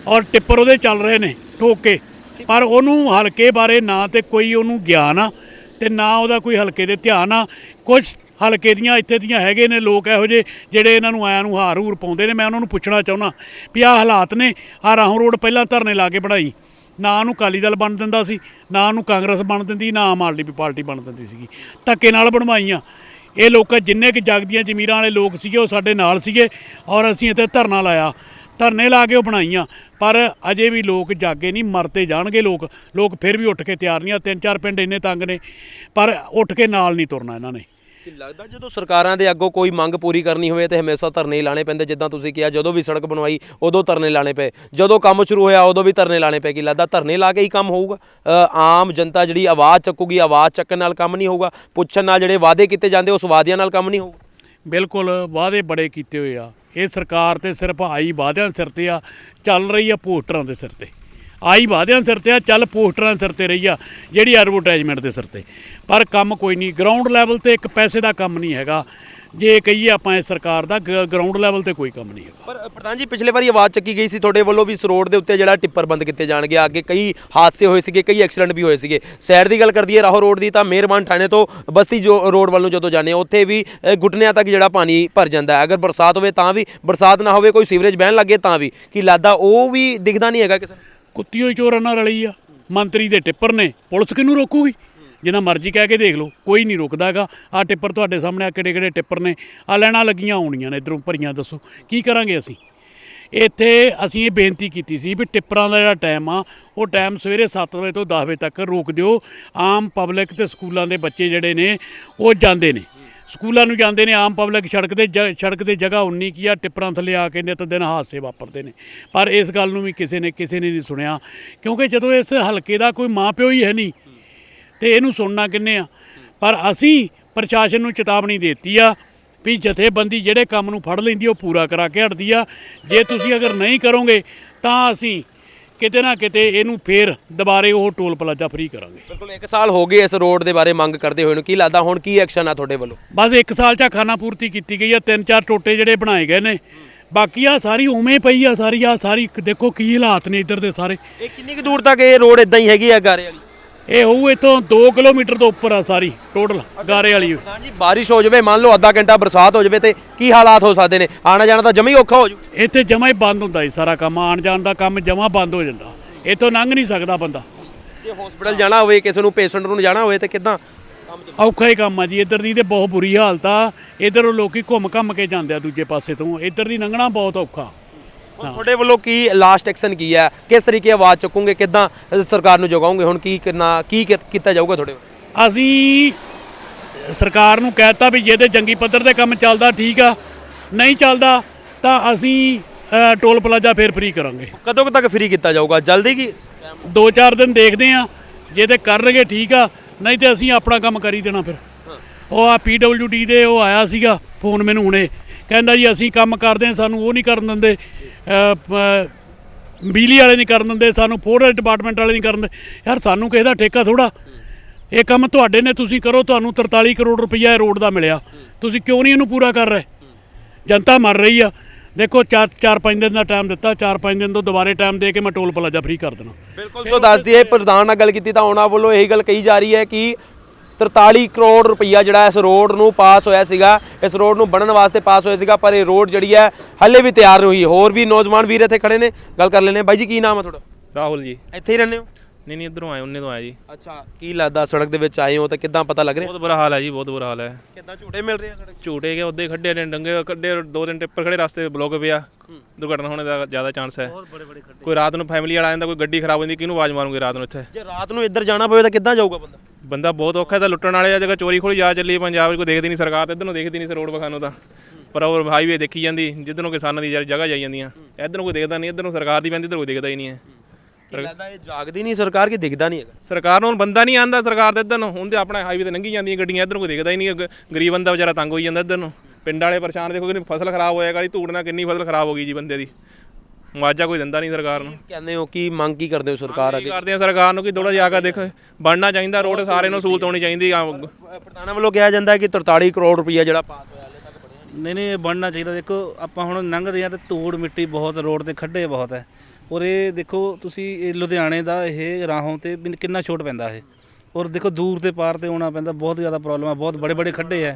ਔਰ ਟਿੱਪਰ ਉਹਦੇ ਚੱਲ ਰਹੇ ਨੇ ਠੋਕ। ਕੇ ਪਰ ਉਹਨੂੰ ਹਲਕੇ ਬਾਰੇ ਨਾ ਤੇ ਕੋਈ ਉਹਨੂੰ ਗਿਆਨ ਆ, ਤੇ ਨਾ ਉਹਦਾ ਕੋਈ ਹਲਕੇ ਦੇ ਧਿਆਨ ਆ। ਕੁਝ ਹਲਕੇ ਦੀਆਂ ਇੱਥੇ ਦੀਆਂ ਹੈਗੇ ਨੇ ਲੋਕ ਇਹੋ ਜਿਹੇ ਜਿਹੜੇ ਇਹਨਾਂ ਨੂੰ ਆਇਆਂ ਨੂੰ ਹਾਰ ਹੂਰ ਪਾਉਂਦੇ ਨੇ। ਮੈਂ ਉਹਨਾਂ ਨੂੰ ਪੁੱਛਣਾ ਚਾਹੁੰਦਾ ਵੀ ਆਹ ਹਾਲਾਤ ਨੇ ਆ ਰਾਹੋਂ ਰੋਡ ਪਹਿਲਾਂ ਧਰਨੇ ਲਾ ਕੇ ਬਣਾਈ। ਨਾ ਉਹਨੂੰ ਅਕਾਲੀ ਦਲ ਬਣ ਦਿੰਦਾ ਸੀ, ਨਾ ਉਹਨੂੰ ਕਾਂਗਰਸ ਬਣ ਦਿੰਦੀ, ਨਾ ਆਮ ਆਦਮੀ ਪਾਰਟੀ ਬਣ ਦਿੰਦੀ ਸੀਗੀ। ਧੱਕੇ ਨਾਲ ਬਣਵਾਈਆਂ। ਇਹ ਲੋਕਾਂ ਜਿੰਨੇ ਕਿ ਜਗਦੀਆਂ ਜ਼ਮੀਰਾਂ ਵਾਲੇ ਲੋਕ ਸੀਗੇ, ਉਹ ਸਾਡੇ ਨਾਲ ਸੀਗੇ ਔਰ ਅਸੀਂ ਇੱਥੇ ਧਰਨਾ ਲਾਇਆ। ਧਰਨੇ ਲਾ ਕੇ ਉਹ ਬਣਾਈਆਂ, ਪਰ ਅਜੇ ਵੀ ਲੋਕ ਜਾਗੇ ਨਹੀਂ ਮਰਤੇ ਜਾਣਗੇ ਲੋਕ। ਲੋਕ ਫਿਰ ਵੀ ਉੱਠ ਕੇ ਤਿਆਰ ਨਹੀਂ ਆ ਤਿੰਨ ਚਾਰ ਪਿੰਡ ਇੰਨੇ ਤੰਗ ਨੇ, ਪਰ ਉੱਠ ਕੇ ਨਾਲ ਨਹੀਂ ਤੁਰਨਾ ਇਹਨਾਂ ਨੇ। ਕਿ ਲੱਗਦਾ ਜਦੋਂ ਸਰਕਾਰਾਂ ਦੇ ਅੱਗੋਂ ਕੋਈ ਮੰਗ ਪੂਰੀ ਕਰਨੀ ਹੋਵੇ ਤੇ ਹਮੇਸ਼ਾ ਧਰਨੇ ਹੀ ਲਾਣੇ ਪੈਂਦੇ, ਜਿੱਦਾਂ ਤੁਸੀਂ ਕਿਹਾ, ਜਦੋਂ ਵੀ ਸੜਕ ਬਣਵਾਈ, ਉਦੋਂ ਧਰਨੇ ਲਾਣੇ ਪਏ। ਜਦੋਂ ਕੰਮ ਸ਼ੁਰੂ ਹੋਇਆ, ਉਦੋਂ ਵੀ ਧਰਨੇ ਲਾਣੇ ਪਏ। ਕਿ ਲੱਗਦਾ ਧਰਨੇ ਲਾ ਕੇ ਹੀ ਕੰਮ ਹੋਊਗਾ? ਆਮ ਜਨਤਾ ਜਿਹੜੀ ਆਵਾਜ਼ ਚੱਕੂਗੀ, ਆਵਾਜ਼ ਚੱਕਣ ਨਾਲ ਕੰਮ ਨਹੀਂ ਹੋਊਗਾ। ਪੁੱਛਣ ਨਾਲ ਜਿਹੜੇ ਵਾਅਦੇ ਕੀਤੇ ਜਾਂਦੇ, ਉਸ ਵਾਅਦਿਆਂ ਨਾਲ ਕੰਮ ਨਹੀਂ ਹੋਊਗਾ। ਬਿਲਕੁਲ, ਵਾਅਦੇ ਬੜੇ ਕੀਤੇ ਹੋਏ ਆ। ਇਹ ਸਰਕਾਰ ਤੇ ਸਿਰਫ ਆਈ ਵਾਅਦਿਆਂ ਸਿਰ ਤੇ ਆ, ਚੱਲ ਰਹੀ ਆ ਪੋਸਟਰਾਂ ਦੇ ਸਿਰ ਤੇ। ਆਈ ਵਾਅਦਿਆਂ ਸਿਰ ਤੇ ਆ ਚੱਲ ਪੋਸਟਰਾਂ ਸਿਰ ਤੇ ਰਹੀ ਆ ਜਿਹੜੀ ਐਡਵਰਟਾਈਜ਼ਮੈਂਟ ਦੇ ਸਿਰ ਤੇ। ਪਰ ਕੰਮ ਕੋਈ ਨਹੀਂ ਗਰਾਊਂਡ ਲੈਵਲ ਤੇ ਇੱਕ ਪੈਸੇ ਦਾ ਕੰਮ ਨਹੀਂ ਹੈਗਾ। ਜੇ ਕਹੀਏ ਆਪਾਂ ਇਹ ਸਰਕਾਰ ਦਾ ਗਰਾਊਂਡ ਲੈਵਲ ਤੇ ਕੋਈ ਕੰਮ ਨਹੀਂ ਹੈਗਾ। ਪਰ ਪ੍ਰਧਾਨ ਜੀ ਪਿਛਲੇ ਵਾਰੀ ਆਵਾਜ਼ ਚੱਕੀ ਗਈ ਸੀ ਤੁਹਾਡੇ ਵੱਲੋਂ ਵੀ ਇਸ ਰੋਡ ਦੇ ਉੱਤੇ ਜਿਹੜਾ ਟਿੱਪਰ ਬੰਦ ਕੀਤੇ ਜਾਣਗੇ। ਅੱਗੇ ਕਈ ਹਾਦਸੇ ਹੋਏ ਸੀਗੇ ਕਈ ਐਕਸੀਡੈਂਟ ਵੀ ਹੋਏ ਸੀਗੇ। ਸਾਈਡ ਦੀ ਗੱਲ ਕਰਦੀ ਹੈ ਰਾਹੋ ਰੋਡ ਦੀ ਤਾਂ ਮਿਹਰਬਾਨ ਥਾਣੇ ਤੋਂ ਬਸਤੀ ਜੋ ਰੋਡ ਵੱਲੋਂ ਜਦੋਂ ਜਾਂਦੇ ਹਾਂ ਉੱਥੇ ਵੀ ਅ, ਤੱਕ ਜਿਹੜਾ ਪਾਣੀ ਭਰ ਜਾਂਦਾ ਹੈ। ਅਗਰ ਬਰਸਾਤ ਹੋਵੇ ਤਾਂ ਵੀ ਬਰਸਾਤ ਨਾ ਹੋਵੇ ਕੋਈ ਸੀਵਰੇਜ ਬਹਿਣ ਲੱਗੇ ਤਾਂ ਵੀ। ਕੀ ਲੱਗਦਾ ਉਹ ਵੀ ਦਿਖਦਾ ਨਹੀਂ ਹੈਗਾ ਕਿਸੇ ਕੁੱਤੀ ਹੋਈ ਚੋਰਾਂ ਨਾਲ ਰਲੀ ਆ। ਮੰਤਰੀ ਦੇ ਟਿੱਪਰ ਨੇ। ਪੁਲਿਸ ਕਿਹਨੂੰ ਰੋਕੂਗੀ? ਜਿੰਨਾ ਮਰਜ਼ੀ ਕਹਿ ਕੇ ਦੇਖ ਲਓ, ਕੋਈ ਨਹੀਂ ਰੁਕਦਾ ਹੈਗਾ। ਆ ਟਿੱਪਰ ਤੁਹਾਡੇ ਸਾਹਮਣੇ ਆ ਕਿਹੜੇ ਕਿਹੜੇ ਟਿੱਪਰ ਨੇ? ਆ ਲੈਣਾ ਲੱਗੀਆਂ ਆਉਣੀਆਂ ਨੇ ਇਧਰੋਂ ਭਰੀਆਂ, ਦੱਸੋ। ਕੀ ਕਰਾਂਗੇ ਅਸੀਂ? ਇੱਥੇ ਅਸੀਂ ਇਹ ਬੇਨਤੀ ਕੀਤੀ ਸੀ ਵੀ ਟਿੱਪਰਾਂ ਦਾ ਜਿਹੜਾ ਟਾਈਮ ਆ, ਉਹ ਟਾਈਮ ਸਵੇਰੇ 7 ਵਜੇ ਤੋਂ 10 ਵਜੇ ਤੱਕ ਰੋਕ ਦਿਓ। ਆਮ ਪਬਲਿਕ ਤੇ ਸਕੂਲਾਂ ਦੇ ਬੱਚੇ ਜਿਹੜੇ ਨੇ, ਉਹ ਜਾਂਦੇ ਨੇ। ਸਕੂਲਾਂ ਨੂੰ ਜਾਂਦੇ ਨੇ, ਆਮ ਪਬਲਿਕ ਸੜਕ ਤੇ ਜ- ਸੜਕ ਤੇ ਜਗ੍ਹਾ ਉਨੀ ਕੀ ਆ, ਟਿੱਪਰਾਂ ਥੱਲੇ ਆ ਕੇ ਨਿਤ ਦਿਨ ਹਾਦਸੇ ਵਾਪਰਦੇ ਨੇ। ਪਰ ਇਸ ਗੱਲ ਨੂੰ ਵੀ ਕਿਸੇ ਨੇ ਕਿਸੇ ਨੇ ਨਹੀਂ ਸੁਣਿਆ, ਕਿਉਂਕਿ ਜਦੋਂ ਇਸ ਹਲਕੇ ਦਾ ਕੋਈ ਮਾਂ ਪਿਓ ਹੀ ਹੈ ਨਹੀਂ, ਤੇ ਇਹਨੂੰ ਸੁਣਨਾ ਕਿੰਨੇ ਆ। ਪਰ ਅਸੀਂ ਪ੍ਰਸ਼ਾਸਨ ਨੂੰ ਚੇਤਾਵਨੀ ਦਿੱਤੀ ਆ ਵੀ ਜਥੇਬੰਦੀ ਜਿਹੜੇ ਕੰਮ ਨੂੰ ਫੜ ਲੈਂਦੀ, ਉਹ ਪੂਰਾ ਕਰਾ ਕੇ ਹਟਦੀ ਆ। ਜੇ ਤੁਸੀਂ ਅਗਰ ਨਹੀਂ ਕਰੋਗੇ, ਤਾਂ ਅਸੀਂ ਕਿਤੇ ਨਾ ਕਿਤੇ ਇਹਨੂੰ ਫੇਰ ਦੁਬਾਰੇ ਉਹ ਟੋਲ ਪਲਾਜ਼ਾ ਫ੍ਰੀ ਕਰਾਂਗੇ। ਬਿਲਕੁਲ 1 ਸਾਲ ਹੋ ਗਏ ਇਸ ਰੋਡ ਦੇ ਬਾਰੇ ਮੰਗ ਕਰਦੇ ਹੋਏ ਨੂੰ। ਕੀ ਲੱਗਦਾ ਹੁਣ ਕੀ ਐਕਸ਼ਨ ਆ ਤੁਹਾਡੇ ਵੱਲੋਂ? ਬਸ ਇੱਕ ਸਾਲ ਚ ਖਾਨਾ ਪੂਰਤੀ ਕੀਤੀ ਗਈ ਆ ਤਿੰਨ ਚਾਰ ਟੋਟੇ ਜਿਹੜੇ ਬਣਾਏ ਗਏ ਨੇ। ਬਾਕੀ ਆ ਸਾਰੀ ਉਵੇਂ ਪਈ ਆ ਸਾਰੀ ਆ ਸਾਰੀ ਦੇਖੋ ਕੀ ਹਾਲਾਤ ਨੇ ਇੱਧਰ ਦੇ ਸਾਰੇ। ਇਹ ਕਿੰਨੀ ਕੁ ਦੂਰ ਤੱਕ ਇਹ ਰੋਡ ਇਦਾਂ ਹੀ ਹੈਗੀ ਆ ਗਾਰੇ ਵਾਲੀ? ਇਹ ਹੋਊ ਇੱਥੋਂ 2 ਕਿਲੋਮੀਟਰ ਤੋਂ ਉੱਪਰ ਆ ਸਾਰੀ ਟੋਟਲ ਗਾਰੇ ਵਾਲੀ। ਹਾਂਜੀ ਬਾਰਿਸ਼ ਹੋ ਜਾਵੇ ਮੰਨ ਲਓ ਅੱਧਾ ਘੰਟਾ ਬਰਸਾਤ ਹੋ ਜਾਵੇ ਤੇ ਕੀ ਹਾਲਾਤ ਹੋ ਸਕਦੇ ਨੇ? ਆਣਾ ਜਾਣਾ ਤਾਂ ਜਮਾ ਔਖਾ ਹੋ ਜੂ। ਇੱਥੇ ਜਮਾ ਹੀ ਬੰਦ ਹੁੰਦਾ ਜੀ ਸਾਰਾ ਕੰਮ ਆਣ ਜਾਣ ਦਾ ਕੰਮ ਜਮਾ ਬੰਦ ਹੋ ਜਾਂਦਾ। ਇੱਥੋਂ ਲੰਘ ਨਹੀਂ ਸਕਦਾ ਬੰਦਾ। ਜੇ ਹਸਪੀਟਲ ਜਾਣਾ ਹੋਵੇ ਕਿਸੇ ਨੂੰ ਪੇਸ਼ੈਂਟ ਨੂੰ ਜਾਣਾ ਹੋਵੇ ਤੇ ਕਿੱਦਾਂ? ਔਖਾ ਹੀ ਕੰਮ ਆ ਜੀ ਇੱਧਰ ਦੀ ਤੇ ਬਹੁਤ ਬੁਰੀ ਹਾਲਤ ਆ। ਇੱਧਰ ਲੋਕੀ ਘੁੰਮ ਘੰਮ ਕੇ ਜਾਂਦੇ ਆ ਦੂਜੇ ਪਾਸੇ ਤੋਂ। ਇੱਧਰ ਦੀ ਲੰਘਣਾ ਬਹੁਤ ਔਖਾ। ਹੁਣ ਤੁਹਾਡੇ ਵੱਲੋਂ ਕੀ ਲਾਸਟ ਐਕਸ਼ਨ ਕੀ ਹੈ? ਕਿਸ ਤਰੀਕੇ ਆਵਾਜ਼ ਚੁੱਕੋਗੇ? ਕਿੱਦਾਂ ਸਰਕਾਰ ਨੂੰ ਜਗਾਉਂਗੇ ਹੁਣ ਕੀ ਕਰਨਾ ਕੀ ਕੀਤਾ ਜਾਊਗਾ ਤੁਹਾਡੇ ਅਸੀਂ ਸਰਕਾਰ ਨੂੰ ਕਹਿਤਾ ਵੀ ਜੇ ਤੇ ਜੰਗੀ ਪੱਧਰ ਤੇ ਕੰਮ ਚੱਲਦਾ ਠੀਕ ਆ ਨਹੀਂ ਚੱਲਦਾ ਤਾਂ ਅਸੀਂ ਟੋਲ ਪਲਾਜ਼ਾ ਫੇਰ ਫ੍ਰੀ ਕਰਾਂਗੇ। ਕਦੋਂ ਤੱਕ ਫ੍ਰੀ ਕੀਤਾ ਜਾਊਗਾ? ਜਲਦੀ ਕੀ? ਦੋ ਚਾਰ ਦਿਨ ਦੇਖਦੇ ਆ ਜੇ ਤੇ ਕਰਨਗੇ ਠੀਕ ਆ ਨਹੀਂ ਤੇ ਅਸੀਂ ਆਪਣਾ ਕੰਮ ਕਰੀ ਦੇਣਾ ਫਿਰ। ਉਹ ਆ ਡੀ ਦੇ ਉਹ ਆਇਆ ਸੀਗਾ ਫੋਨ ਮੈਨੂੰ ਹੁਣੇ। ਕਹਿੰਦਾ ਜੀ, ਅਸੀਂ ਕੰਮ ਕਰਦੇ ਹਾਂ, ਸਾਨੂੰ ਉਹ ਨਹੀਂ ਕਰਨ ਦਿੰਦੇ। ਬਿਜਲੀ ਵਾਲੇ ਨਹੀਂ ਕਰਨ ਦਿੰਦੇ, ਸਾਨੂੰ ਫੋਰਸ ਡਿਪਾਰਟਮੈਂਟ ਵਾਲੇ ਨਹੀਂ ਕਰਨ ਦਿੰਦੇ। ਯਾਰ, ਸਾਨੂੰ ਕਿਸੇ ਦਾ ਠੇਕਾ ਥੋੜਾ ਇਹ ਕੰਮ ਤੁਹਾਡੇ ਨੇ, ਤੁਸੀਂ ਕਰੋ, ਤੁਹਾਨੂੰ 43 ਕਰੋੜ ਰੁਪਈਆ ਇਹ ਰੋਡ ਦਾ ਮਿਲਿਆ। ਤੁਸੀਂ ਕਿਉਂ ਨਹੀਂ ਇਹਨੂੰ ਪੂਰਾ ਕਰ ਰਹੇ? ਜਨਤਾ ਮਰ ਰਹੀ ਆ। ਦੇਖੋ 4 4 5 ਦਿਨ ਦਾ ਟਾਈਮ ਦਿੱਤਾ 4 5 ਦਿਨ ਤੋਂ ਦੁਬਾਰੇ ਟਾਈਮ ਦੇ ਕੇ ਮੈਂ ਟੋਲ ਪਲਾਜ਼ਾ ਫ੍ਰੀ ਕਰ ਦੇਣਾ। ਬਿਲਕੁਲ, ਸੋ ਦੱਸਦੀ ਦਈਏ, ਪ੍ਰਧਾਨ ਨਾਲ ਗੱਲ ਕੀਤੀ ਤਾਂ ਉਹਨਾਂ ਵੱਲੋਂ ਇਹੀ ਗੱਲ ਕਹੀ ਜਾ ਰਹੀ ਹੈ ਕਿ 43 ਕਰੋੜ ਰੁਪਈਆ ਜਿਹੜਾ ਇਸ ਰੋਡ ਨੂੰ ਪਾਸ ਹੋਇਆ ਸੀਗਾ ਇਸ ਰੋਡ ਨੂੰ ਬਣਨ ਵਾਸਤੇ ਪਾਸ ਹੋਇਆ ਸੀਗਾ ਪਰ ਇਹ ਰੋਡ ਜਿਹੜੀ ਹੈ ਹੱਲੇ ਵੀ ਤਿਆਰ ਨਹੀਂ ਹੋਈ। ਹੋਰ ਵੀ ਨੌਜਵਾਨ ਵੀਰ ਇੱਥੇ ਖੜੇ ਨੇ ਗੱਲ ਕਰ ਲੈਣੇ ਬਾਈ ਜੀ ਕੀ ਨਾਮ ਹੈ ਤੁਹਾਡਾ? ਰਾਹੁਲ ਜੀ। ਇੱਥੇ ਹੀ ਰਹਿੰਦੇ ਹੋ? ਨਹੀਂ ਨਹੀਂ ਇਧਰੋਂ ਆਏ ਉਹਨੇ ਤੋਂ ਆਇਆ ਜੀ। ਅੱਛਾ ਕੀ ਲੱਗਦਾ ਸੜਕ ਦੇ ਵਿੱਚ ਆਏ ਹੋ ਤਾਂ ਕਿੱਦਾਂ ਪਤਾ ਲੱਗ ਰਿਹਾ? ਬਹੁਤ ਬੁਰਾ ਹਾਲ ਹੈ ਜੀ ਬਹੁਤ ਬੁਰਾ ਹਾਲ ਹੈ। ਕਿੱਦਾਂ ਝੂਟੇ ਮਿਲ ਰਹੇ ਆ ਸੜਕ ਝੂਟੇ ਕੇ ਉਹਦੇ ਖੱਡੇ ਨੇ ਡੰਗੇ ਖੱਡੇ ਦੋ ਤਿੰਨ ਟਿੱਪਰ ਖੜੇ ਰਸਤੇ ਬਲੌਕ ਪਿਆ। ਦੁਰਘਟਨਾ ਹੋਣੇ ਦਾ ਜ਼ਿਆਦਾ ਚਾਂਸ ਹੈ। ਕੋਈ ਰਾਤ ਨੂੰ ਫੈਮਿਲੀ ਵਾਲਾ ਆਂਦਾ ਕੋਈ ਗੱਡੀ ਖਰਾਬ ਹੋ ਜਾਂਦੀ ਕਿਹਨੂੰ ਆਵਾਜ਼ ਮਾਰੂਗੇ ਰਾਤ ਨੂੰ ਇੱਥੇ? ਜੇ ਰਾਤ ਨੂੰ ਇੱਧਰ ਜਾਣਾ ਪਵੇ ਤਾਂ ਕਿੱਦਾਂ ਜਾਊਗਾ ਬੰਦਾ? ਬੰਦਾ ਬਹੁਤ ਔਖਾ ਹੈ ਤਾਂ ਲੁੱਟਣ ਵਾਲੇ ਆ ਜਗ੍ਹਾ ਚੋਰੀ ਖੋਲੀ ਜਾ ਚੱਲੀ ਹੈ ਪੰਜਾਬ 'ਚ ਕੋਈ ਦੇਖਦੀ ਨਹੀਂ ਸਰਕਾਰ ਤੇ ਇੱਧਰ ਨੂੰ ਦੇਖਦੀ ਨਹੀਂ ਰੋਡ ਵਿਖਾਣੋਂ ਤਾਂ। ਪਰ ਉਹ ਹਾਈਵੇ ਦੇਖੀ ਜਾਂਦੀ ਜਿੱਧਰ ਨੂੰ ਕਿਸਾਨਾਂ ਦੀ ਜਗ੍ਹਾ ਜਾਈ ਜਾਂਦੀਆਂ ਇੱਧਰ ਨੂੰ ਕੋਈ ਦੇਖਦਾ ਨਹੀਂ ਇੱਧਰ ਨੂੰ ਸਰਕਾਰ ਦੀ ਪੈਂਦੀ ਇੱਧਰ ਕੋਈ ਦੇਖਦਾ ਹੀ ਨਹੀਂ ਹੈ। ਲੱਗਦਾ ਇਹ ਜਾਗਦੀ ਨਹੀਂ ਸਰਕਾਰ ਕੀ ਦਿਖਦਾ ਨਹੀਂ ਹੈਗਾ? ਸਰਕਾਰ ਨੂੰ ਬੰਦਾ ਨਹੀਂ ਆਂਦਾ ਸਰਕਾਰ ਦੇ ਇੱਧਰ ਨੂੰ ਹੁਣ ਤੇ ਆਪਣੇ ਹਾਈਵੇ ਤੇ ਲੰਘੀ ਜਾਂਦੀਆਂ ਗੱਡੀਆਂ ਇੱਧਰ ਨੂੰ ਕੋਈ ਦੇਖਦਾ ਹੀ ਨਹੀਂ ਗਰੀਬ ਬੰਦਾ ਵਿਚਾਰਾ ਤੰਗ ਹੋਈ ਜਾਂਦਾ ਇੱਧਰ ਨੂੰ। ਪਿੰਡ ਵਾਲੇ ਪਰੇਸ਼ਾਨ ਦੇਖੋ ਕਿ ਫਸਲ ਖਰਾਬ ਹੋਇਆ ਗਾੜੀ ਧੂੜ ਨਾਲ ਕਿੰਨੀ ਫਸਲ ਖਰਾਬ ਹੋ ਗਈ ਜੀ ਬੰਦੇ ਦੀ। ਮੁਆਵਜ਼ਾ ਕੋਈ ਦਿੰਦਾ ਨਹੀਂ ਸਰਕਾਰ ਨੂੰ। ਕਹਿੰਦੇ ਹੋ ਕੀ ਮੰਗ ਕੀ ਕਰਦੇ ਹੋ ਸਰਕਾਰ ਕੀ ਅੱਗੇ? ਕਰਦੇ ਆ ਸਰਕਾਰ ਨੂੰ ਕਿ ਥੋੜਾ ਜਿਹਾ ਕੇ ਦੇਖੋ ਬਣਨਾ ਚਾਹੀਦਾ ਰੋਡ ਸਾਰੇ ਨੂੰ ਸਹੂਲਤ ਹੋਣੀ ਚਾਹੀਦੀ ਆ ਪ੍ਰਧਾਨਾਂ ਵੱਲੋਂ ਕਿਹਾ ਜਾਂਦਾ ਹੈ ਕਿ 43 ਕਰੋੜ ਰੁਪਈਆ ਜਿਹੜਾ ਪਾਸ ਹੋਇਆ ਹਾਲੇ ਤੱਕ ਬਣਿਆ ਨਹੀਂ। ਨਹੀਂ ਇਹ ਬਣਨਾ ਚਾਹੀਦਾ। ਦੇਖੋ ਆਪਾਂ ਹੁਣ ਲੰਘਦੇ ਆ ਤੇ ਧੂੜ ਮਿੱਟੀ ਬਹੁਤ ਰੋਡ ਤੇ ਖੱਡੇ ਬਹੁਤ ਹੈ। ਔਰ ਇਹ ਦੇਖੋ ਤੁਸੀਂ ਇਹ ਲੁਧਿਆਣੇ ਦਾ ਇਹ ਰਾਹੋਂ ਤੇ ਵੀ ਕਿੰਨਾ ਛੋਟ ਪੈਂਦਾ ਇਹ। ਔਰ ਦੇਖੋ ਦੂਰ ਤੇ ਪਾਰ ਤੇ ਆਉਣਾ ਪੈਂਦਾ ਬਹੁਤ ਜ਼ਿਆਦਾ ਪ੍ਰੋਬਲਮ ਆ ਬਹੁਤ ਬੜੇ ਬੜੇ ਖੱਡੇ ਆ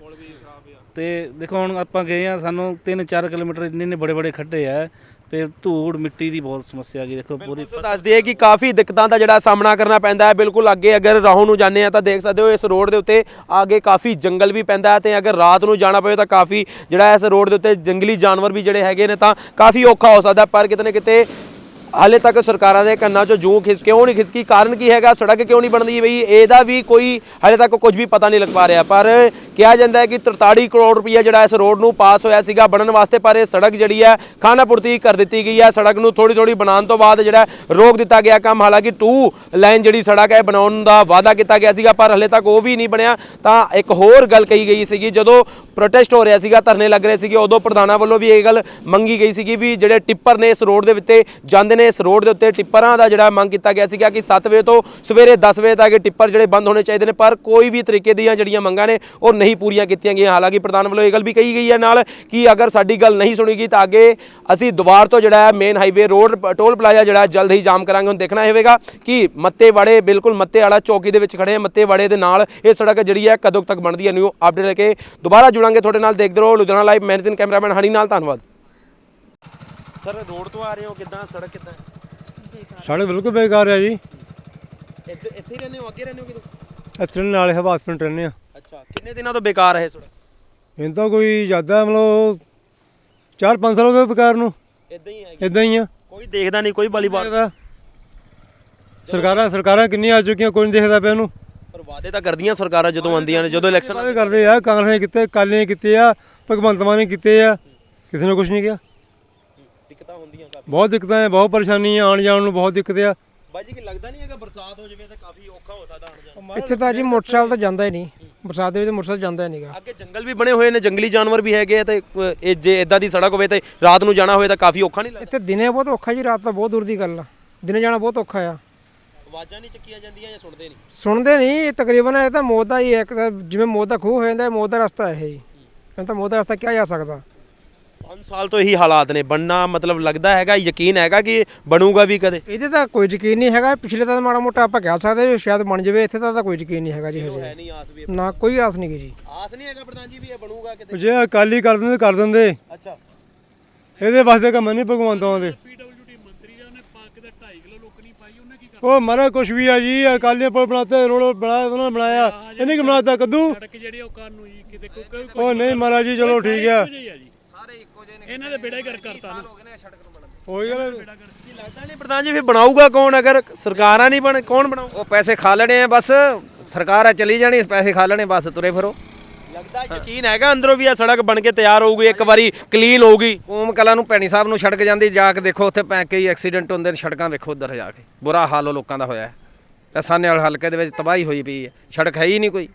ਤੇ ਦੇਖੋ ਹੁਣ ਆਪਾਂ ਗਏ ਆ ਸਾਨੂੰ 3-4 ਕਿਲੋਮੀਟਰ ਇੰਨੇ ਇੰਨੇ ਬੜੇ ਬੜੇ ਖੱਡੇ ਆ ਤੇ ਧੂੜ ਮਿੱਟੀ ਦੀ ਬਹੁਤ ਸਮੱਸਿਆ ਆ ਗਈ ਦੇਖੋ ਪੂਰੀ ਸੋ ਦੱਸ ਦਈਏ ਕਿ ਕਾਫੀ ਦਿੱਕਤਾਂ ਦਾ ਜਿਹੜਾ ਸਾਹਮਣਾ ਕਰਨਾ ਪੈਂਦਾ ਹੈ ਬਿਲਕੁਲ ਅੱਗੇ ਅਗਰ ਰਾਹੋਂ ਨੂੰ ਜਾਂਦੇ ਆ ਤਾਂ ਦੇਖ ਸਕਦੇ ਹੋ ਇਸ ਰੋਡ ਦੇ ਉੱਤੇ ਅੱਗੇ ਕਾਫੀ ਜੰਗਲ ਵੀ ਪੈਂਦਾ ਹੈ ਤੇ ਅਗਰ ਰਾਤ ਨੂੰ ਜਾਣਾ ਪਵੇ ਤਾਂ ਕਾਫੀ ਜਿਹੜਾ ਇਸ ਰੋਡ ਦੇ ਉੱਤੇ ਜੰਗਲੀ ਜਾਨਵਰ ਵੀ ਜਿਹੜੇ ਹੈਗੇ ਨੇ ਤਾਂ ਕਾਫੀ ਔਖਾ ਹੋ ਸਕਦਾ ਹੈ। ਪਰ ਕਿਤੇ ਨਾ ਕਿਤੇ ਹਾਲੇ ਤੱਕ ਸਰਕਾਰਾਂ ਦੇ ਕੰਨਾਂ 'ਚੋਂ ਜੂੰ ਖਿਸ ਕਿਉਂ ਨਹੀਂ ਖਿਸਕੀ? ਕਾਰਨ ਕੀ ਹੈਗਾ? ਸੜਕ ਕਿਉਂ ਨਹੀਂ ਬਣਦੀ ਬਈ? ਇਹਦਾ ਵੀ ਕੋਈ ਹਾਲੇ ਤੱਕ ਕੁਝ ਵੀ ਪਤਾ ਨਹੀਂ ਲੱਗ ਪਾ ਰਿਹਾ। ਪਰ ਕਿਹਾ ਜਾਂਦਾ ਹੈ ਕਿ 43 ਕਰੋੜ ਰੁਪਈਆ ਜਿਹੜਾ ਇਸ ਰੋਡ ਨੂੰ ਪਾਸ ਹੋਇਆ ਸੀਗਾ। ਬਣਨ ਵਾਸਤੇ ਪਰ ਇਹ ਸੜਕ ਜਿਹੜੀ ਹੈ ਖਾਨਾਪੂਰਤੀ ਕਰ ਦਿੱਤੀ ਗਈ ਹੈ। ਸੜਕ ਨੂੰ ਥੋੜੀ ਥੋੜੀ ਬਣਾਉਣ ਤੋਂ ਬਾਅਦ ਜਿਹੜਾ ਰੋਕ ਦਿੱਤਾ ਗਿਆ ਕੰਮ। ਹਾਲਾਂਕਿ 2 ਲਾਈਨ ਜਿਹੜੀ ਸੜਕ ਹੈ, ਬਣਾਉਣ ਦਾ ਵਾਅਦਾ ਕੀਤਾ ਗਿਆ ਸੀਗਾ, ਪਰ ਹਲੇ ਤੱਕ ਉਹ ਵੀ ਨਹੀਂ ਬਣਿਆ। ਤਾਂ ਇੱਕ ਹੋਰ ਗੱਲ ਕਹੀ ਗਈ ਸੀਗੀ, ਜਦੋਂ ਪ੍ਰੋਟੈਸਟ ਹੋ ਰਿਹਾ ਸੀਗਾ, ਧਰਨੇ ਲੱਗ ਰਹੇ ਸੀਗੇ, ਉਦੋਂ ਪ੍ਰਧਾਨਾਂ ਵੱਲੋਂ ਵੀ ਇਹ ਗੱਲ ਮੰਗੀ ਗਈ ਸੀਗੀ ਵੀ ਜਿਹੜੇ ਟਿੱਪਰ ਨੇ ਇਸ ਰੋਡ ਦੇ ਉੱਤੇ ਜਾਂਦੇ ਨੇ, ਇਸ ਰੋਡ ਦੇ ਉੱਤੇ ਟਿੱਪਰਾਂ ਦਾ ਜਿਹੜਾ ਮੰਗ ਕੀਤਾ ਗਿਆ ਸੀਗਾ ਕਿ 7 ਵਜੇ ਤੋਂ ਸਵੇਰੇ 10 ਵਜੇ ਤੱਕ ਇਹ ਟਿੱਪਰ ਜਿਹੜੇ ਬੰਦ ਹੋਣੇ ਚਾਹੀਦੇ ਨੇ, ਪਰ ਕੋਈ ਵੀ ਤਰੀਕੇ ਦੀਆਂ ਜਿਹੜੀਆਂ ਮੰਗਾਂ ਨੇ, ਉਹ ਨਹੀਂ ਪੂਰੀਆਂ ਕੀਤੀਆਂ ਗਈਆਂ। ਹਾਲਾਂਕਿ ਪ੍ਰਧਾਨ ਵੱਲੋਂ ਇਹ ਗੱਲ ਵੀ ਕਹੀ ਗਈ ਹੈ ਨਾਲ ਕਿ ਅਗਰ ਸਾਡੀ ਗੱਲ ਨਹੀਂ ਸੁਣੀਗੀ ਤਾਂ ਅੱਗੇ ਅਸੀਂ ਦੁਬਾਰ ਤੋਂ ਜਿਹੜਾ ਹੈ main highway road toll plaza ਜਿਹੜਾ ਜਲਦ ਹੀ ਜਾਮ ਕਰਾਂਗੇ। ਹੁਣ ਦੇਖਣਾ ਹੋਵੇਗਾ ਕਿ ਮੱਤੇ ਵਾੜੇ ਬਿਲਕੁਲ ਮੱਤੇ ਵਾਲਾ ਚੌਕੀ ਦੇ ਵਿੱਚ ਖੜੇ ਹਾਂ। ਮੱਤੇ ਵਾੜੇ ਦੇ ਨਾਲ ਇਹ ਸੜਕ ਜਿਹੜੀ ਹੈ ਕਦੋਂ ਤੱਕ ਬਣਦੀ ਹੈ ਨਿਊ ਅਪਡੇਟ ਲੈ ਕੇ ਦੁਬਾਰਾ ਜੁੜਾਂਗੇ ਤੁਹਾਡੇ ਨਾਲ। ਦੇਖਦੇ ਰਹੋ Ludhiana live managing cameraman Honey ਨਾਲ ਧੰਨਵਾਦ। ਸਰ ਰੋਡ ਤੋਂ ਆ ਰਹੇ ਹੋ ਕਿੱਦਾਂ? ਸੜਕ ਕਿੱਦਾਂ? ਸੜਕ ਬਿਲਕੁਲ ਬੇਕਾਰ ਹੈ ਜੀ। ਇੱਥੇ ਇੱਥੇ ਹੀ ਰਹਿੰਦੇ ਹੋ? ਅੱਗੇ ਰਹਿੰਦੇ ਹੋ ਕਿਤੇ? ਇੱਥੇ ਨਾਲੇ ਹਵਾਸਪਿੰਟ ਰਹਿੰਦੇ ਆ ਅੱਛਾ ਕਿੰਨੇ ਦਿਨਾਂ ਤੋਂ ਬੇਕਾਰ ਹੈ ਇਹ ਸੜਕ? ਇਹਨਾਂ ਤਾਂ ਕੋਈ ਜ਼ਿਆਦਾ ਮਤਲਬ 4-5 ਸਾਲ ਹੋ ਗਏ ਬੇਕਾਰ ਨੂੰ। ਇਦਾਂ ਹੀ ਹੈ ਇਦਾਂ ਹੀ ਆ। ਕੋਈ ਦੇਖਦਾ ਨਹੀਂ ਕੋਈ ਵਾਲੀਬਾਲ ਦੇਖਦਾ। ਸਰਕਾਰਾਂ ਸਰਕਾਰਾਂ ਕਿੰਨੀਆਂ ਆ ਚੁੱਕੀਆਂ ਕੋਈ ਨਹੀਂ ਦੇਖਦਾ ਪਿਆ ਉਹਨੂੰ ਪਰ ਵਾਅਦੇ ਤਾਂ ਕਰਦੀਆਂ ਸਰਕਾਰਾਂ ਜਦੋਂ ਆਉਂਦੀਆਂ ਨੇ ਜਦੋਂ ਇਲੈਕਸ਼ਨ ਵਾਅਦੇ ਕਰਦੇ ਆ ਕਾਂਗਰਸ ਨੇ ਕੀਤੇ ਕਾਲੀ ਨੇ ਕੀਤੇ ਆ ਭਗਵੰਤ ਮਾਨ ਨੇ ਕੀਤੇ ਆ ਕਿਸੇ ਨੇ ਕੁਝ ਨਹੀਂ ਕਿਹਾ। ਦਿੱਕਤਾਂ ਹੁੰਦੀਆਂ ਕਾਫੀ। ਬਹੁਤ ਦਿੱਕਤਾਂ ਹੈ ਬਹੁਤ ਪਰੇਸ਼ਾਨੀ ਆ ਆਉਣ ਜਾਣ ਨੂੰ ਬਹੁਤ ਦਿੱਕਤ ਆ। ਬਾਈ ਜੀ ਕਿ ਲੱਗਦਾ ਨਹੀਂ ਹੈਗਾ ਬਰਸਾਤ ਹੋ ਜਾਵੇ ਤਾਂ ਕਾਫੀ ਔਖਾ ਹੋ ਸਕਦਾ ਆਉਣ ਜਾਣ ਇੱਥੇ ਤਾਂ ਜੀ ਮੋਟਰਸਾਈਕਲ ਤਾਂ ਜਾਂਦਾ ਹੀ ਨਹੀਂ। ਬਰਸਾਤ ਦੇ ਵਿੱਚ ਮੋਟਰਸਾਈਕਲ ਜਾਂਦਾ ਨਹੀਂਗਾ ਅੱਗੇ ਜੰਗਲ ਵੀ ਬਣੇ ਹੋਏ ਨੇ ਜੰਗਲੀ ਜਾਨਵਰ ਵੀ ਹੈਗੇ ਆ ਤੇ ਅ, ਇਹ ਜੇ ਇਦਾਂ ਦੀ ਸੜਕ ਹੋਵੇ ਤੇ ਰਾਤ ਨੂੰ ਜਾਣਾ ਹੋਵੇ ਤਾਂ ਕਾਫੀ ਔਖਾ ਨਹੀਂ ਲੱਗਦਾ? ਇੱਥੇ ਦਿਨੇ ਬਹੁਤ ਔਖਾ ਜੀ ਰਾਤ ਤਾਂ ਬਹੁਤ ਦੂਰ ਦੀ ਗੱਲ ਆ। ਦਿਨੇ ਜਾਣਾ ਬਹੁਤ ਔਖਾ ਆ। ਆਵਾਜ਼ਾਂ ਨਹੀਂ ਚੱਕੀਆਂ ਜਾਂਦੀਆਂ ਜਾਂ ਸੁਣਦੇ ਨਹੀਂ ਸੁਣਦੇ ਨਹੀਂ ਇਹ ਤਕਰੀਬਨ ਇਹ ਤਾਂ ਮੌਤ ਦਾ ਹੀ ਹੈ, ਇੱਕ ਤਾਂ ਜਿਵੇਂ ਮੌਤ ਦਾ ਖੂਹ ਹੋ ਜਾਂਦਾ ਇਹ ਮੌਤ ਦਾ ਰਸਤਾ ਹੈ ਇਹ ਜੀ। ਇਹ ਤਾਂ ਮੌਤ ਦਾ ਰਸਤਾ ਕਿਹਾ ਜਾ ਸਕਦਾ। 5 ਸਾਲ ਤੋਂ ਇਹੀ ਹਾਲਾਤ ਨੇ। ਬਣਨਾ ਮਤਲਬ ਲੱਗਦਾ ਹੈਗਾ ਯਕੀਨ ਹੈਗਾ ਕਿ ਬਣੂਗਾ ਵੀ ਕਦੇ? ਇਹਦੇ ਤਾਂ ਕੋਈ ਯਕੀਨ ਨਹੀਂ ਹੈਗਾ। ਪਿਛਲੇ ਤਾਂ ਮਾੜਾ ਮੋਟਾ ਆਪਾਂ ਕਹਿ ਸਕਦੇ ਵੀ ਸ਼ਾਇਦ ਬਣ ਜਾਵੇ ਇੱਥੇ ਤਾਂ ਤਾਂ ਕੋਈ ਯਕੀਨ ਨਹੀਂ ਹੈਗਾ ਜੀ ਹਜੇ। ਨਹੀਂ ਆਸ ਵੀ ਨਾ ਕੋਈ ਆਸ ਨਹੀਂ ਗੀ ਜੀ। ਆਸ ਨਹੀਂ ਹੈਗਾ ਪ੍ਰਧਾਨ ਜੀ ਵੀ ਇਹ ਬਣੂਗਾ ਕਿਤੇ? ਜੇ ਅਕਾਲੀ ਕਰ ਦਿੰਦੇ ਤਾਂ ਕਰ ਦਿੰਦੇ। ਅੱਛਾ। ਇਹਦੇ ਵਾਸਤੇ ਕੰਮ ਨਹੀਂ ਭਗਵੰਤ ਮਾਨ ਦੇ। ਪੀਡਬਲਯੂਡੀ ਮੰਤਰੀ ਦਾ ਉਹਨੇ ਪਾ ਕੇ ਤਾਂ 2.5 ਕਿਲੋ ਲੋਕ ਨਹੀਂ ਪਾਈ ਉਹਨੇ ਕੀ ਉਹ ਮਾਰਾ ਕੁਛ ਵੀ ਆ ਜੀ ਅਕਾਲੀ ਪੁਲ ਬਣਾਤੇ ਰੋਡ ਬਣਾਇਆ ਉਹਨਾਂ ਨੇ ਬਣਾਇਆ। ਇਹਨੇ ਕਿ ਬਣਾਤਾ ਕੱਦੂ। ਸੜਕ ਜਿਹੜੀ ਉਹ ਕਰਨ ਨੂੰ ਜੀ ਕਿਤੇ ਕੋਈ ਕੋਈ ਉਹ ਨਹੀਂ ਮਹਾਰਾਜ ਜੀ ਚਲੋ ਠੀਕ ਆ। ਸਾਰੇ ਇੱਕੋ ਜਿਹੇ ਨੇ ਇਹਨਾਂ ਦੇ ਬੇੜਾ ਹੀ ਕਰ ਕਰਤਾ ਨਾ ਹੋਈ ਗੱਲ ਕੀ ਲੱਗਦਾ ਨਹੀਂ ਪ੍ਰਧਾਨ ਜੀ ਫਿਰ ਬਣਾਊਗਾ ਕੌਣ? ਅਗਰ ਸਰਕਾਰਾਂ ਨਹੀਂ ਬਣ ਕੌਣ ਬਣਾਊ? ਉਹ ਪੈਸੇ ਖਾ ਲੈਣੇ ਆ ਬਸ। ਸਰਕਾਰ ਆ ਚਲੀ ਜਾਣੀ ਪੈਸੇ ਖਾ ਲੈਣੇ ਬਸ ਤੁਰੇ ਫਿਰੋ। ਲੱਗਦਾ ਯਕੀਨ ਹੈਗਾ ਅੰਦਰੋਂ ਵੀ ਇਹ ਸੜਕ ਬਣ ਕੇ ਤਿਆਰ ਹੋਊਗੀ ਇੱਕ ਵਾਰੀ ਕਲੀਨ ਹੋਊਗੀ? ਓਮ ਕਲਾ ਨੂੰ ਭੈਣੀ ਸਾਹਿਬ ਨੂੰ ਸੜਕ ਜਾਂਦੀ ਜਾ ਕੇ ਦੇਖੋ ਉੱਥੇ ਪੈ ਕਈ ਐਕਸੀਡੈਂਟ ਹੁੰਦੇ ਨੇ ਸੜਕਾਂ ਵੇਖੋ ਉਧਰ ਜਾ ਕੇ। ਬੁਰਾ ਹਾਲ ਉਹ ਲੋਕਾਂ ਦਾ ਹੋਇਆ ਹੈ। ਸਾਨੇ ਵਾਲੇ ਹਲਕੇ ਦੇ ਵਿੱਚ ਤਬਾਹੀ ਹੋਈ ਪਈ ਹੈ। ਸੜਕ ਹੈ ਹੀ ਨਹੀਂ ਕੋਈ।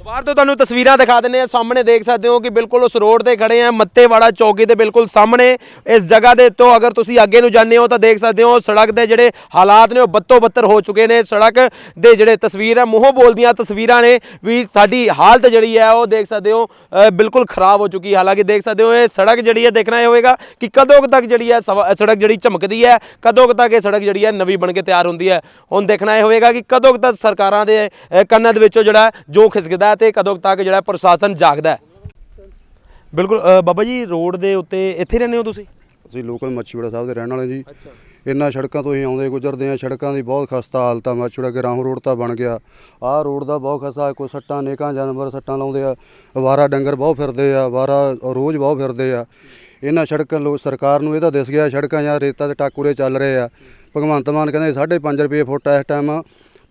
ਦੁਬਾਰ ਤੋਂ ਤੁਹਾਨੂੰ ਤਸਵੀਰਾਂ ਦਿਖਾ ਦਿੰਨੇ ਆ ਸਾਹਮਣੇ ਦੇਖ ਸਕਦੇ ਹੋ ਕਿ ਬਿਲਕੁਲ ਉਸ ਰੋਡ ਤੇ ਖੜੇ ਆ ਮੱਤੇਵਾੜਾ ਚੌਕੀ ਦੇ ਬਿਲਕੁਲ ਸਾਹਮਣੇ। ਇਸ ਜਗ੍ਹਾ ਦੇ ਤੋਂ ਅਗਰ ਤੁਸੀਂ ਅੱਗੇ ਨੂੰ ਜਾਂਦੇ ਹੋ ਤਾਂ ਦੇਖ ਸਕਦੇ ਹੋ ਸੜਕ ਦੇ ਜਿਹੜੇ ਹਾਲਾਤ ਨੇ ਉਹ ਬੱਤੋ ਬੱਤਰ ਹੋ ਚੁੱਕੇ ਨੇ। ਸੜਕ ਦੇ ਜਿਹੜੇ ਤਸਵੀਰ ਹੈ ਮੂੰਹੋਂ ਬੋਲਦੀਆਂ ਤਸਵੀਰਾਂ ਨੇ ਵੀ ਸਾਡੀ ਹਾਲਤ ਜਿਹੜੀ ਹੈ ਉਹ ਦੇਖ ਸਕਦੇ ਹੋ ਬਿਲਕੁਲ ਖਰਾਬ ਹੋ ਚੁੱਕੀ ਹੈ ਹਾਲਾਂਕਿ ਦੇਖ ਸਕਦੇ ਹੋ ਇਹ ਸੜਕ ਜਿਹੜੀ ਹੈ ਦੇਖਣਾ ਇਹ ਹੋਵੇਗਾ ਕਿ ਕਦੋਂ ਤੱਕ ਜਿਹੜੀ ਹੈ ਸਵਾ- ਸੜਕ ਜਿਹੜੀ ਚਮਕਦੀ ਹੈ ਕਦੋਂ ਕੁ ਤੱਕ ਇਹ ਸੜਕ ਜਿਹੜੀ ਹੈ ਨਵੀਂ ਬਣ ਕੇ ਤਿਆਰ ਹੁੰਦੀ ਹੈ ਹੁਣ ਦੇਖਣਾ ਇਹ ਹੋਵੇਗਾ ਕਿ ਕਦੋਂ ਤੱਕ ਸਰਕਾਰਾਂ ਦੇ ਕੰਨਾਂ ਦੇ ਵਿੱਚੋਂ ਜਿਹੜਾ ਜੋ ਖਿਸਕਦਾ ਹੈ ਤੇ ਕਦੋਂ ਤੱਕ ਜਿਹੜਾ ਪ੍ਰਸ਼ਾਸਨ ਜਾਗਦਾ ਹੈ? ਬਿਲਕੁਲ ਅ, ਬਾਬਾ ਜੀ ਰੋਡ ਦੇ ਉੱਤੇ ਇੱਥੇ ਰਹਿੰਦੇ ਹੋ ਤੁਸੀਂ? ਅਸੀਂ ਲੋਕਲ ਮੱਛੀਵਾੜਾ ਸਾਹਿਬ ਦੇ ਰਹਿਣ ਵਾਲੇ ਜੀ। ਇਹਨਾਂ ਸੜਕਾਂ ਤੋਂ ਹੀ ਆਉਂਦੇ ਗੁਜ਼ਰਦੇ ਆ ਸੜਕਾਂ ਦੀ ਬਹੁਤ ਖਸਤਾ ਹਾਲਤ ਆ ਮੱਛੀਵਾੜਾ ਗਰਾਮ ਰੋਡ ਤਾਂ ਬਣ ਗਿਆ। ਆਹ ਰੋਡ ਦਾ ਬਹੁਤ ਖਸਤਾ ਕੋਈ ਸੱਟਾਂ ਨੇਕਾਂ ਜਾਨਵਰ ਸੱਟਾਂ ਲਾਉਂਦੇ ਆ ਅਵਾਰਾ ਡੰਗਰ ਬਹੁਤ ਫਿਰਦੇ ਆ ਅਵਾਰਾ ਰੋਜ਼ ਬਹੁਤ ਫਿਰਦੇ ਆ। ਇਹਨਾਂ ਸੜਕਾਂ ਲੋ ਸਰਕਾਰ ਨੂੰ ਇਹ ਤਾਂ ਦਿਸ ਗਿਆ ਸੜਕਾਂ ਜਾਂ ਰੇਤਾ ਤੇ ਟਾਕੂਰੇ ਚੱਲ ਰਹੇ ਆ। ਭਗਵੰਤ ਮਾਨ ਕਹਿੰਦੇ 5.5 ਰੁਪਏ ਫੁੱਟ ਇਸ ਟਾਈਮ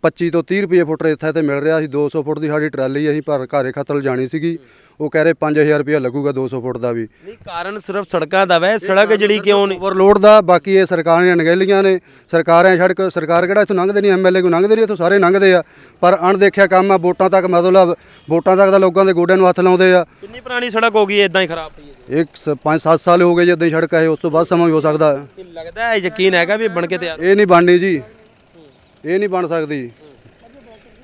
25 ਤੋਂ 30 ਰੁਪਏ ਫੁੱਟ ਰੇਤਾ ਤੇ ਮਿਲ ਰਿਹਾ ਸੀ 200 ਫੁੱਟ ਦੀ ਸਾਡੀ ਟਰਾਲੀ ਅਸੀਂ ਭਰ ਘਾਰੇ ਖਤਲ ਜਾਣੀ ਸੀਗੀ। ਉਹ ਕਹਿ ਰਹੇ 5000 ਰੁਪਏ ਲੱਗੂਗਾ 200 ਫੁੱਟ ਦਾ ਵੀ। ਨਹੀਂ ਕਾਰਨ ਸਿਰਫ ਸੜਕਾਂ ਦਾ ਵੈ ਸੜਕ ਜਿਹੜੀ ਕਿਉਂ ਨਹੀਂ? ਓਵਰਲੋਡ ਦਾ ਬਾਕੀ ਇਹ ਸਰਕਾਰਾਂ ਦੀਆਂ ਨਗੇਲੀਆਂ ਨੇ। ਸਰਕਾਰਾਂ ਸੜਕ ਸਰਕਾਰ ਕਿਹੜਾ ਇੱਥੋਂ ਲੰਘਦੇ ਨਹੀਂ ਐਮਐਲਏ ਕੋ ਲੰਘਦੇ ਨਹੀਂ ਇੱਥੋਂ ਸਾਰੇ ਲੰਘਦੇ ਆ। ਪਰ ਅਣਦੇਖਿਆ ਕੰਮ ਆ ਵੋਟਾਂ ਤੱਕ ਮਤਲਬ ਵੋਟਾਂ ਤੱਕ ਤਾਂ ਲੋਕਾਂ ਦੇ ਗੋਡਿਆਂ ਨੂੰ ਹੱਥ ਲਾਉਂਦੇ ਆ। ਕਿੰਨੀ ਪੁਰਾਣੀ ਸੜਕ ਹੋ ਗਈ ਇਦਾਂ ਹੀ ਖਰਾਬ ਪਈ ਹੈ ਇੱਕ 5-7 ਸਾਲ ਹੋ ਗਏ ਜੀ ਇਦਾਂ ਹੀ ਸੜਕ ਹੈ ਉਸ ਤੋਂ ਬਾਅਦ ਸਮਾਂ ਵੀ ਹੋ ਸਕਦਾ। ਲੱਗਦਾ ਹੈ ਯਕੀਨ ਹੈਗਾ ਵੀ ਬਣ ਕੇ ਤਿਆਰ ਇਹ ਨਹੀਂ ਬਣਨੀ ਜੀ। ਇਹ ਨਹੀਂ ਬਣ ਸਕਦੀ।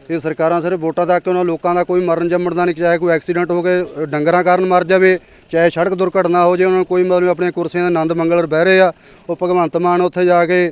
ਇਹ ਸਰਕਾਰਾਂ ਸਿਰਫ ਵੋਟਾਂ ਤੱਕ ਉਹਨਾਂ ਲੋਕਾਂ ਦਾ ਕੋਈ ਮਰਨ ਜੰਮਣ ਦਾ ਨਹੀਂ, ਚਾਹੇ ਕੋਈ ਐਕਸੀਡੈਂਟ ਹੋ ਕੇ ਡੰਗਰਾਂ ਕਾਰਨ ਮਰ ਜਾਵੇ, ਚਾਹੇ ਸੜਕ ਦੁਰਘਟਨਾ ਹੋ ਜਾਵੇ ਉਹਨਾਂ ਨੂੰ ਕੋਈ ਮਤਲਬ ਆਪਣੀਆਂ ਕੁਰਸੀਆਂ ਦੇ ਆਨੰਦ ਮੰਗਲਰ ਬਹਿ ਰਹੇ ਆ। ਉਹ ਭਗਵੰਤ ਮਾਨ ਉੱਥੇ ਜਾ ਕੇ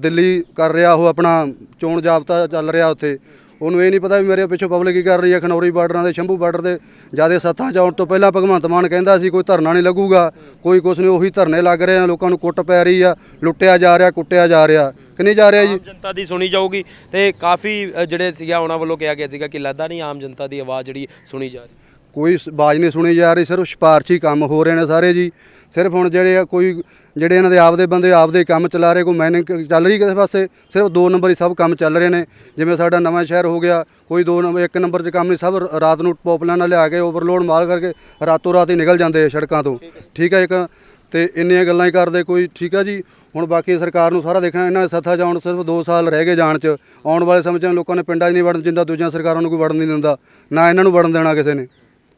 ਦਿੱਲੀ ਕਰ ਰਿਹਾ, ਉਹ ਆਪਣਾ ਚੋਣ ਜਾਬਤਾ ਚੱਲ ਰਿਹਾ ਉੱਥੇ। ਉਹਨੂੰ ਇਹ ਨਹੀਂ ਪਤਾ ਵੀ ਮੇਰੇ ਪਿੱਛੋਂ ਪਬਲਿਕ ਕੀ ਕਰ ਰਹੀ ਹੈ, ਖਨੌਰੀ ਬਾਰਡਰਾਂ ਦੇ, ਸ਼ੰਭੂ ਬਾਰਡਰ ਦੇ, ਜਿਆਦੇ ਸੱਥਾਂ 'ਚ ਆਉਣ ਤੋਂ ਪਹਿਲਾਂ ਭਗਵੰਤ ਮਾਨ ਕਹਿੰਦਾ ਸੀ, ਕੋਈ ਧਰਨਾ ਨਹੀਂ ਲੱਗੂਗਾ, ਕੋਈ ਕੁਛ ਨਹੀਂ, ਉਹੀ ਧਰਨੇ ਲੱਗ ਰਹੇ ਆ, ਲੋਕਾਂ ਨੂੰ ਕੁੱਟ ਪੈ ਰਹੀ ਆ, ਲੁੱਟਿਆ ਜਾ ਰਿਹਾ, ਕੁੱਟਿਆ ਜਾ ਰਿਹਾ। ਕਿ ਨਹੀਂ ਜਾ ਰਿਹਾ ਜੀ? ਆਮ ਜਨਤਾ ਦੀ ਸੁਣੀ ਜਾਊਗੀ ਤੇ ਕਾਫੀ ਅ, ਜਿਹੜੇ ਸੀਗਾ ਉਹਨਾਂ ਵੱਲੋਂ ਕਿਹਾ ਗਿਆ ਸੀਗਾ ਕਿ ਲੱਗਦਾ ਨਹੀਂ ਆਮ ਜਨਤਾ ਦੀ ਆਵਾਜ਼ ਜਿਹੜੀ ਸੁਣੀ ਜਾ ਰਹੀ। ਕੋਈ ਸ- ਆਵਾਜ਼ ਨਹੀਂ ਸੁਣੀ ਜਾ ਰਹੀ ਸਿਰਫ ਸਿਫਾਰਸ਼ੀ ਕੰਮ ਹੋ ਰਹੇ ਨੇ ਸਾਰੇ ਜੀ। ਸਿਰਫ ਹੁਣ ਜਿਹੜੇ ਆ ਕੋਈ ਜਿਹੜੇ ਇਹਨਾਂ ਦੇ ਆਪਦੇ ਬੰਦੇ ਆਪਦੇ ਕੰਮ ਚਲਾ ਰਹੇ ਕੋਈ ਮੈਨਿੰਗ ਚੱਲ ਰਹੀ ਕਿਸੇ ਪਾਸੇ ਸਿਰਫ ਦੋ ਨੰਬਰ ਹੀ ਸਭ ਕੰਮ ਚੱਲ ਰਹੇ ਨੇ। ਜਿਵੇਂ ਸਾਡਾ ਨਵਾਂ ਸ਼ਹਿਰ ਹੋ ਗਿਆ ਕੋਈ ਦੋ ਨੰਬਰ ਇੱਕ ਨੰਬਰ 'ਚ ਕੰਮ ਨਹੀਂ ਸਭ ਰ- ਰਾਤ ਨੂੰ ਪੋਪਲਾਨਾ ਲਿਆ ਕੇ ਓਵਰਲੋਡ ਮਾਲ ਕਰਕੇ ਰਾਤੋਂ ਰਾਤ ਹੀ ਨਿਕਲ ਜਾਂਦੇ ਆ ਸੜਕਾਂ ਤੋਂ। ਠੀਕ ਹੈ ਇੱਕ ਤੇ ਇੰਨੀਆਂ ਗੱਲਾਂ ਹੀ ਕਰਦੇ ਕੋਈ ਠੀਕ ਆ ਜੀ? ਹੁਣ ਬਾਕੀ ਸਰਕਾਰ ਨੂੰ ਸਾਰਾ ਦੇਖਣਾ, ਇਹਨਾਂ ਦੇ ਸੱਥਾ ਜਾਣ ਸਿਰਫ 2 ਸਾਲ ਰਹਿ ਗਏ ਜਾਣ 'ਚ। ਆਉਣ ਵਾਲੇ ਸਮੇਂ 'ਚ ਲੋਕਾਂ ਨੇ ਪਿੰਡਾਂ 'ਚ ਨਹੀਂ ਵੜਨ ਦਿੰਦਾ, ਦੂਜੀਆਂ ਸਰਕਾਰਾਂ ਨੂੰ ਕੋਈ ਵੜਨ ਨਹੀਂ ਦਿੰਦਾ, ਨਾ ਇਹਨਾਂ ਨੂੰ ਵੜਨ ਦੇਣਾ ਕਿਸੇ ਨੇ।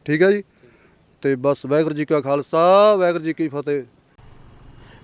ਠੀਕ ਹੈ ਜੀ? ਤੇ ਬਸ ਵਾਹਿਗੁਰੂ ਜੀ ਕਾ ਖਾਲਸਾ, ਵਾਹਿਗੁਰੂ ਜੀ ਕੀ ਫਤਿਹ।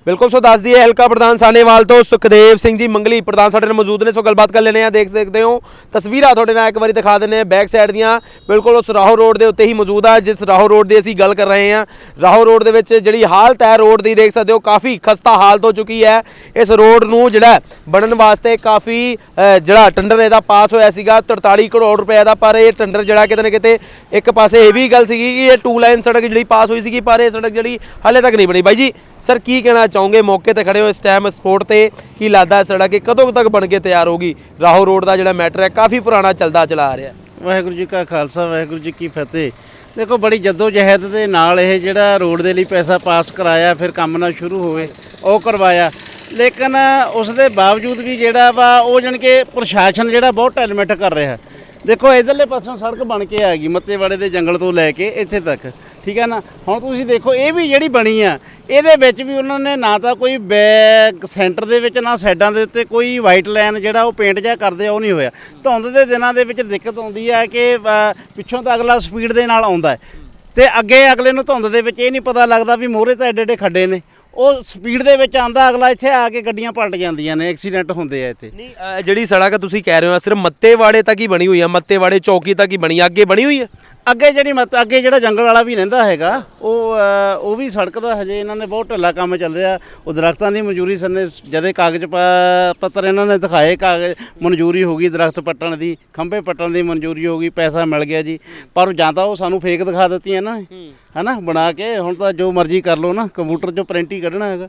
ਬਿਲਕੁਲ, ਸੋ ਦੱਸ ਦਈਏ, ਹਲਕਾ ਪ੍ਰਧਾਨ ਸਾਨੇਵਾਲ ਤੋਂ ਸੁਖਦੇਵ ਸਿੰਘ ਜੀ ਮੰਗਲੀ, ਪ੍ਰਧਾਨ ਸਾਡੇ ਨਾਲ ਮੌਜੂਦ ਨੇ, ਸੋ ਗੱਲਬਾਤ ਕਰ ਲੈਣੇ ਆ ਦੇਖ ਸਕਦੇ ਹੋ। ਤਸਵੀਰਾਂ ਤੁਹਾਡੇ ਨਾਲ ਇੱਕ ਵਾਰੀ ਦਿਖਾ ਦਿੰਦੇ ਆ ਬੈਕ ਸਾਈਡ ਦੀਆਂ। ਬਿਲਕੁਲ, ਉਸ ਰਾਹੋ ਰੋਡ ਦੇ ਉੱਤੇ ਹੀ ਮੌਜੂਦ ਆ, ਜਿਸ ਰਾਹੋ ਰੋਡ ਦੀ ਅਸੀਂ ਗੱਲ ਕਰ ਰਹੇ ਹਾਂ। ਰਾਹੋ ਰੋਡ ਦੇ ਵਿੱਚ ਜਿਹੜੀ ਹਾਲਤ ਹੈ, ਰੋਡ ਦੀ ਦੇਖ ਸਕਦੇ ਹੋ, ਕਾਫੀ ਖਸਤਾ ਹਾਲਤ ਹੋ ਚੁੱਕੀ ਹੈ। ਇਸ ਰੋਡ ਨੂੰ ਜਿਹੜਾ ਬਣਨ ਵਾਸਤੇ ਕਾਫੀ ਜਿਹੜਾ ਟੰਡਰ ਇਹਦਾ ਪਾਸ ਹੋਇਆ ਸੀਗਾ 43 ਕਰੋੜ ਰੁਪਏ ਦਾ, ਪਰ ਇਹ ਟੰਡਰ ਜਿਹੜਾ ਕਿਤੇ ਨਾ ਕਿਤੇ ਇੱਕ ਪਾਸੇ ਇਹ ਵੀ ਗੱਲ ਸੀਗੀ ਕਿ ਇਹ ਟੂ ਲਾਈਨ ਸੜਕ ਜਿਹੜੀ ਪਾਸ ਹੋਈ ਸੀਗੀ, ਪਰ ਇਹ ਸੜਕ ਜਿਹੜੀ ਹਾਲੇ ਤੱਕ ਨਹੀਂ ਬਣੀ। ਬਾਈ ਜੀ, ਸਰ, ਕੀ ਕਹਿਣਾ ਚਾਹੋਗੇ ਮੌਕੇ ਤੇ ਖੜੇ ਹੋ ਇਸ ਟਾਈਮ ਸਪੋਰਟ ਤੇ? ਕੀ ਲੱਗਦਾ ਹੈ ਸੜਕ ਇਹ ਕਦੋਂ ਤੱਕ ਬਣ ਕੇ ਤਿਆਰ ਹੋਗੀ ਰਾਹੋ ਰੋਡ ਦਾ ਜਿਹੜਾ ਮੈਟਰ ਹੈ, ਕਾਫੀ ਪੁਰਾਣਾ ਚੱਲਦਾ ਚਲਾ ਆ ਰਿਹਾ ਵਾਹਿਗੁਰੂ ਜੀ ਕਾ ਖਾਲਸਾ, ਵਾਹਿਗੁਰੂ ਜੀ ਕੀ ਫਤਿਹ। ਦੇਖੋ, ਬੜੀ ਜੱਦੋ ਜਹਿਦ ਦੇ ਨਾਲ ਇਹ ਜਿਹੜਾ ਰੋਡ ਦੇ ਲਈ ਪੈਸਾ ਪਾਸ ਕਰਾਇਆ, ਫਿਰ ਕੰਮ ਨਾ ਸ਼ੁਰੂ ਹੋਵੇ ਉਹ ਕਰਵਾਇਆ। ਲੇਕਿਨ ਉਸ ਦੇ ਬਾਵਜੂਦ ਵੀ ਜਿਹੜਾ ਵਾ, ਉਹ ਜਾਣੀ ਕਿ ਪ੍ਰਸ਼ਾਸਨ ਜਿਹੜਾ ਬਹੁਤ ਟੈਲਮੈਟ ਕਰ ਰਿਹਾ। ਦੇਖੋ, ਇਧਰਲੇ ਪਾਸੋਂ ਸੜਕ ਬਣ ਕੇ ਆ ਗਈ, ਮੱਤੇਵਾੜੇ ਦੇ ਜੰਗਲ ਤੋਂ ਲੈ ਕੇ ਇੱਥੇ ਤੱਕ। ਠੀਕ ਹੈ ਨਾ? ਹੁਣ ਤੁਸੀਂ ਦੇਖੋ, ਇਹ ਵੀ ਜਿਹੜੀ ਬਣੀ ਆ, ਇਹਦੇ ਵਿੱਚ ਵੀ ਉਹਨਾਂ ਨੇ ਨਾ ਤਾਂ ਕੋਈ ਬੈਕ ਸੈਂਟਰ ਦੇ ਵਿੱਚ, ਨਾ ਸਾਈਡਾਂ ਦੇ ਉੱਤੇ ਕੋਈ ਵਾਈਟ ਲਾਈਨ ਜਿਹੜਾ ਉਹ ਪੇਂਟ ਜਿਹਾ ਕਰਦੇ ਉਹ ਨਹੀਂ ਹੋਇਆ। ਧੁੰਦ ਦੇ ਦਿਨਾਂ ਦੇ ਵਿੱਚ ਦਿੱਕਤ ਆਉਂਦੀ ਹੈ ਕਿ ਪਿੱਛੋਂ ਤਾਂ ਅਗਲਾ ਸਪੀਡ ਦੇ ਨਾਲ ਆਉਂਦਾ ਹੈ। ਤੇ ਅੱਗੇ ਅਗਲੇ ਨੂੰ ਧੁੰਦ ਦੇ ਵਿੱਚ ਇਹ ਨਹੀਂ ਪਤਾ ਲੱਗਦਾ ਵੀ ਮੋਹਰੇ ਤਾਂ ਐਡੇ ਐਡੇ ਖੱਡੇ ਨੇ। ਉਹ ਸਪੀਡ ਦੇ ਵਿੱਚ ਆਂਦਾ ਅਗਲਾ ਇੱਥੇ ਆ ਕੇ ਗੱਡੀਆਂ ਪਲਟ ਜਾਂਦੀਆਂ ਨੇ ਐਕਸੀਡੈਂਟ ਹੁੰਦੇ ਆ ਇੱਥੇ। ਨਹੀਂ ਅ, ਜਿਹੜੀ ਸੜਕ ਤੁਸੀਂ ਕਹਿ ਰਹੇ ਹੋ ਸਿਰਫ ਮੱਤੇਵਾੜੇ ਤੱਕ ਹੀ ਬਣੀ ਹੋਈ ਆ ਮੱਤੇਵਾੜੇ ਚੌਕੀ ਤੱਕ ਹੀ ਬਣੀ ਆ ਅੱਗੇ ਬਣੀ ਹੋਈ ਆ? ਅੱਗੇ ਜਿਹੜੀ ਮਤ ਅੱਗੇ ਜਿਹੜਾ ਜੰਗਲ ਵਾਲਾ ਵੀ ਰਹਿੰਦਾ ਹੈਗਾ ਉਹ ਅ, ਉਹ ਵੀ ਸੜਕ ਦਾ ਹਜੇ ਇਹਨਾਂ ਨੇ ਬਹੁਤ ਢਿੱਲਾ ਕੰਮ ਚੱਲ ਰਿਹਾ। ਉਹ ਦਰਖਤਾਂ ਦੀ ਮਨਜ਼ੂਰੀ ਸਨੇ ਜਦੇ ਕਾਗਜ਼ ਪ- ਪੱਤਰ ਇਹਨਾਂ ਨੇ ਦਿਖਾਏ ਕਾਗਜ਼ ਮਨਜ਼ੂਰੀ ਹੋ ਗਈ ਦਰਖਤ ਪੱਟਣ ਦੀ ਖੰਭੇ ਪੱਟਣ ਦੀ ਮਨਜ਼ੂਰੀ ਹੋ ਗਈ ਪੈਸਾ ਮਿਲ ਗਿਆ ਜੀ। ਪਰ ਜਾਂ ਤਾਂ ਉਹ ਸਾਨੂੰ ਫੇਕ ਦਿਖਾ ਦਿੱਤੀਆਂ ਇਹਨਾਂ ਨਾ ਹਨਾ ਬਣਾ ਕੇ ਹੁਣ ਤਾਂ ਜੋ ਮਰਜ਼ੀ ਕਰ ਲਓ ਨਾ ਕੰਪਿਊਟਰ 'ਚੋਂ ਪ੍ਰਿੰਟ ਹੀ ਕੱਢਣਾ ਹੈਗਾ।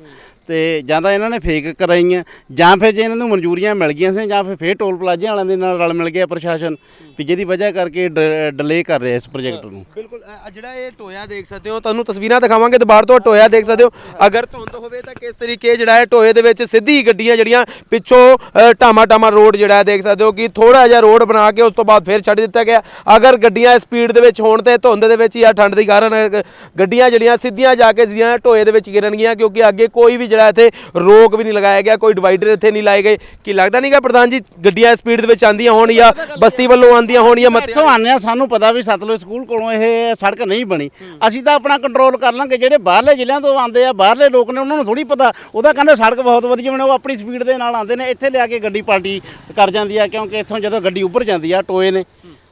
ਤੇ ਜਾਂ ਤਾਂ ਇਹਨਾਂ ਨੇ ਫੇਕ ਕਰਾਈਆਂ ਜਾਂ ਫਿਰ ਜੇ ਇਹਨਾਂ ਨੂੰ ਮਨਜ਼ੂਰੀਆਂ ਮਿਲ ਗਈਆਂ ਸੀ ਜਾਂ ਫਿਰ ਫੇਰ ਟੋਲ ਪਲਾਜ਼ੇ ਵਾਲਿਆਂ ਦੇ ਨਾਲ ਰਲ ਮਿਲ ਗਿਆ ਪ੍ਰਸ਼ਾਸਨ ਵੀ ਜਿਹਦੀ ਵਜ੍ਹਾ ਕਰਕੇ ਡਿਲੇ ਕਰ ਰਿਹਾ ਇਸ ਪ੍ਰੋਜੈਕਟ ਨੂੰ। ਬਿਲਕੁਲ ਅ, ਜਿਹੜਾ ਇਹ ਟੋਇਆ ਦੇਖ ਸਕਦੇ ਹੋ ਤੁਹਾਨੂੰ ਤਸਵੀਰਾਂ ਦਿਖਾਵਾਂਗੇ ਤੇ ਬਾਹਰ ਤੋਂ ਟੋਇਆ ਦੇਖ ਸਕਦੇ ਹੋ। ਅਗਰ ਧੁੰਦ ਹੋਵੇ ਤਾਂ ਕਿਸ ਤਰੀਕੇ ਜਿਹੜਾ ਹੈ ਟੋਏ ਦੇ ਵਿੱਚ ਸਿੱਧੀ ਗੱਡੀਆਂ ਜਿਹੜੀਆਂ ਪਿੱਛੋਂ ਅ, ਟਾਮਾ ਟਾਮਾ ਰੋਡ ਜਿਹੜਾ ਹੈ ਦੇਖ ਸਕਦੇ ਹੋ ਕਿ ਥੋੜਾ ਜਿਹਾ ਰੋਡ ਬਣਾ ਕੇ ਉਸ ਤੋਂ ਬਾਅਦ ਫਿਰ ਛੱਡ ਦਿੱਤਾ ਗਿਆ। ਅਗਰ ਗੱਡੀਆਂ ਸਪੀਡ ਦੇ ਵਿੱਚ ਹੋਣ ਤੇ ਧੁੰਦ ਦੇ ਵਿੱਚ ਜਾਂ ਠੰਡ ਦੀ ਕਾਰਨ ਅ, ਗੱਡੀਆਂ ਜਿਹੜੀਆਂ ਸਿੱਧੀਆਂ ਜਾ ਕੇ ਸਿੱਧੀਆਂ ਟੋਏ ਦੇ ਵਿੱਚ ਗਿਰਨਗੀਆਂ ਕਿਉਂਕਿ ਅੱਗੇ ਕੋਈ ਵੀ ਜਿਹੜਾ ਇੱਥੇ ਰੋਕ ਵੀ ਨਹੀਂ ਲਗਾਇਆ ਗਿਆ ਕੋਈ ਡਿਵਾਈਡਰ ਇੱਥੇ ਨਹੀਂ ਲਾਏ ਗਏ। ਕੀ ਲੱਗਦਾ ਨਹੀਂਗਾ ਪ੍ਰਧਾਨ ਜੀ ਗੱਡੀਆਂ ਸਪੀਡ ਦੇ ਵਿੱਚ ਆਂਦੀਆਂ ਹੋਣ ਜਾਂ ਬਸਤੀ ਵੱਲੋਂ ਆਂਦੀਆਂ ਹੋਣ ਜਾਂ ਮੱਤੇ ਇੱਥੋਂ ਆਉਂਦੇ ਹਾਂ ਸਾਨੂੰ ਪਤਾ ਵੀ ਸਤਲੁਜ ਸਕੂਲ ਕੋਲੋਂ ਇਹ ਸੜਕ ਨਹੀਂ ਬਣੀ। ਅਸੀਂ ਤਾਂ ਆਪਣਾ ਕੰਟਰੋਲ ਕਰ ਲਾਂਗੇ, ਜਿਹੜੇ ਬਾਹਰਲੇ ਜ਼ਿਲ੍ਹਿਆਂ ਤੋਂ ਆਉਂਦੇ ਆ, ਬਾਹਰਲੇ ਲੋਕ ਨੇ, ਉਹਨਾਂ ਨੂੰ ਥੋੜੀ ਪਤਾ। ਉਹਦਾ ਕਹਿੰਦੇ ਸੜਕ ਬਹੁਤ ਵਧੀਆ ਬਣੀ, ਉਹ ਆਪਣੀ ਸਪੀਡ ਦੇ ਨਾਲ ਆਉਂਦੇ ਨੇ, ਇੱਥੇ ਲਿਆ ਕੇ ਗੱਡੀ ਪਾਰਟੀ ਕਰ ਜਾਂਦੀ ਆ, ਕਿਉਂਕਿ ਇੱਥੋਂ ਜਦੋਂ ਗੱਡੀ ਉੱਪਰ ਜਾਂਦੀ ਆ, ਟੋਏ ਨੇ।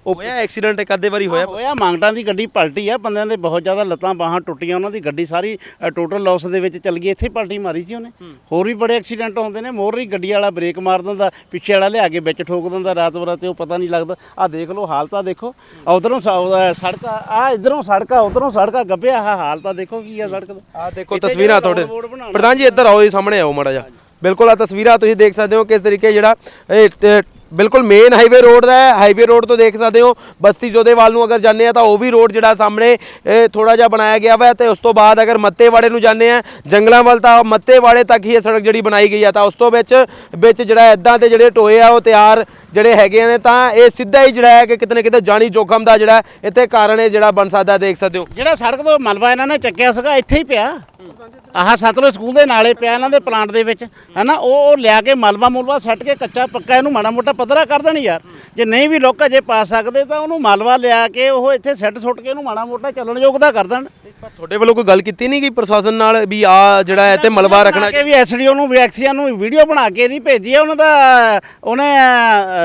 ਹੋਇਆ ਐਕਸੀਡੈਂਟ ਇੱਕ ਅੱਧੇ ਵਾਰੀ ਹੋਇਆ? ਹੋਇਆ। ਮੰਗਟਾਂ ਦੀ ਗੱਡੀ ਪਲਟੀ ਆ ਬੰਦਿਆਂ ਦੇ ਬਹੁਤ ਜ਼ਿਆਦਾ ਲੱਤਾਂ ਬਾਹਾਂ ਟੁੱਟੀਆਂ ਉਹਨਾਂ ਦੀ ਗੱਡੀ ਸਾਰੀ ਟੋਟਲ ਲਾਸ ਦੇ ਵਿੱਚ ਚੱਲ ਗਈ ਇੱਥੇ ਪਲਟੀ ਮਾਰੀ ਸੀ ਉਹਨੇ। ਹੋਰ ਵੀ ਬੜੇ ਐਕਸੀਡੈਂਟ ਹੁੰਦੇ ਨੇ ਮੋਹਰੀ ਗੱਡੀ ਵਾਲਾ ਬ੍ਰੇਕ ਮਾਰ ਦਿੰਦਾ ਪਿੱਛੇ ਵਾਲਾ ਲਿਆ ਕੇ ਵਿੱਚ ਠੋਕ ਦਿੰਦਾ ਰਾਤ ਬਰਾਤੇ ਉਹ ਪਤਾ ਨਹੀਂ ਲੱਗਦਾ। ਆਹ ਦੇਖ ਲਓ ਹਾਲਤ ਆ ਦੇਖੋ ਉਧਰੋਂ ਸੜਕ ਆ ਇਧਰੋਂ ਸੜਕ ਆ ਉਧਰੋਂ ਸੜਕ ਆ ਗੱਭਿਆ ਆਹ ਹਾਲਤ ਆ ਦੇਖੋ ਕੀ ਆ ਸੜਕ ਦਾ। ਆ ਦੇਖੋ ਤਸਵੀਰਾਂ ਤੁਹਾਡੇ। ਪ੍ਰਧਾਨ ਜੀ ਇੱਧਰ ਆਓ ਜੀ ਸਾਹਮਣੇ ਆਓ ਮਾੜਾ ਜਿਹਾ। ਬਿਲਕੁਲ ਆ ਤਸਵੀਰਾਂ ਤੁਸੀਂ ਦੇਖ ਸਕਦੇ ਹੋ ਕਿਸ ਤਰੀਕੇ ਜਿਹੜਾ ਇਹ ਬਿਲਕੁਲ ਮੇਨ ਹਾਈਵੇ ਰੋਡ ਦਾ ਹੈ। ਹਾਈਵੇ ਰੋਡ ਤੋਂ ਦੇਖ ਸਕਦੇ ਹੋ। ਬਸਤੀ ਜੋਧੇਵਾਲ ਨੂੰ ਅਗਰ ਜਾਂਦੇ ਆ ਤਾਂ ਉਹ ਵੀ ਰੋਡ ਜਿਹੜਾ ਸਾਹਮਣੇ ਥੋੜਾ ਜਿਹਾ ਬਣਾਇਆ ਗਿਆ ਵਾ ਤੇ ਉਸ ਤੋਂ ਬਾਅਦ ਅਗਰ ਮੱਤੇਵਾੜੇ ਨੂੰ ਜਾਂਦੇ ਆ ਜੰਗਲਾਂ ਵੱਲ ਤਾਂ ਮੱਤੇਵਾੜੇ ਤੱਕ ਹੀ ਇਹ ਸੜਕ ਜਿਹੜੀ ਬਣਾਈ ਗਈ ਆ ਤਾਂ ਉਸ ਤੋਂ ਵਿੱਚ ਵਿੱਚ ਜਿਹੜਾ ਇਦਾਂ ਦੇ ਜਿਹੜੇ ਟੋਏ ਆ ਉਹ ਤਿਆਰ ਜਿਹੜੇ ਹੈਗੇ ਨੇ ਤਾਂ ਇਹ ਸਿੱਧਾ ਹੀ ਜਿਹੜਾ ਹੈ ਕਿ ਕਿਤੇ ਨਾ ਕਿਤੇ ਜਾਨੀ ਜੋਖਮ ਦਾ ਜਿਹੜਾ ਇੱਥੇ ਕਾਰਨ ਇਹ ਜਿਹੜਾ ਬਣ ਸਕਦਾ ਦੇਖ ਸਕਦੇ ਹੋ। ਜਿਹੜਾ ਸੜਕ ਤੋਂ ਮਲਬਾ ਇਹਨਾਂ ਨੇ ਚੱਕਿਆ ਸੀਗਾ ਇੱਥੇ ਹੀ ਪਿਆ। ਆਹ ਸਤਲੁਜ ਸਕੂਲ ਦੇ ਨਾਲੇ ਪਿਆ ਇਹਨਾਂ ਦੇ ਪਲਾਂਟ ਦੇ ਵਿੱਚ ਹੈਨਾ? ਉਹ ਉਹ ਲਿਆ ਕੇ ਮਲਬਾ ਮੁਲਬਾ ਸੱਟ ਕੇ ਕੱਚਾ ਪੱਕਾ ਇਹਨੂੰ ਮਾੜਾ ਮੋਟਾ ਪੱਧਰਾ ਕਰ ਦੇਣ ਯਾਰ। ਜੇ ਨਹੀਂ ਵੀ ਲੋਕ ਅਜੇ ਪਾ ਸਕਦੇ ਤਾਂ ਉਹਨੂੰ ਮਲਬਾ ਲਿਆ ਕੇ ਉਹ ਇੱਥੇ ਸੈੱਟ ਸੁੱਟ ਕੇ ਉਹਨੂੰ ਮਾੜਾ ਮੋਟਾ ਚੱਲਣ ਯੋਗ ਦਾ ਕਰ ਦੇਣ। ਪਰ ਤੁਹਾਡੇ ਵੱਲੋਂ ਕੋਈ ਗੱਲ ਕੀਤੀ ਨਹੀਂ ਗਈ ਪ੍ਰਸ਼ਾਸਨ ਨਾਲ ਵੀ ਆ ਜਿਹੜਾ ਹੈ ਤੇ ਮਲਬਾ ਰੱਖਣਾ ਕੇ ਵੀ ਐਸਡੀਓ ਨੂੰ ਵੀ ਐਕਸੀਆ ਨੂੰ ਵੀਡੀਓ ਬਣਾ ਕੇ ਇਹਦੀ ਭੇਜੀ ਹੈ ਉਹਨਾਂ ਦਾ ਉਹਨੇ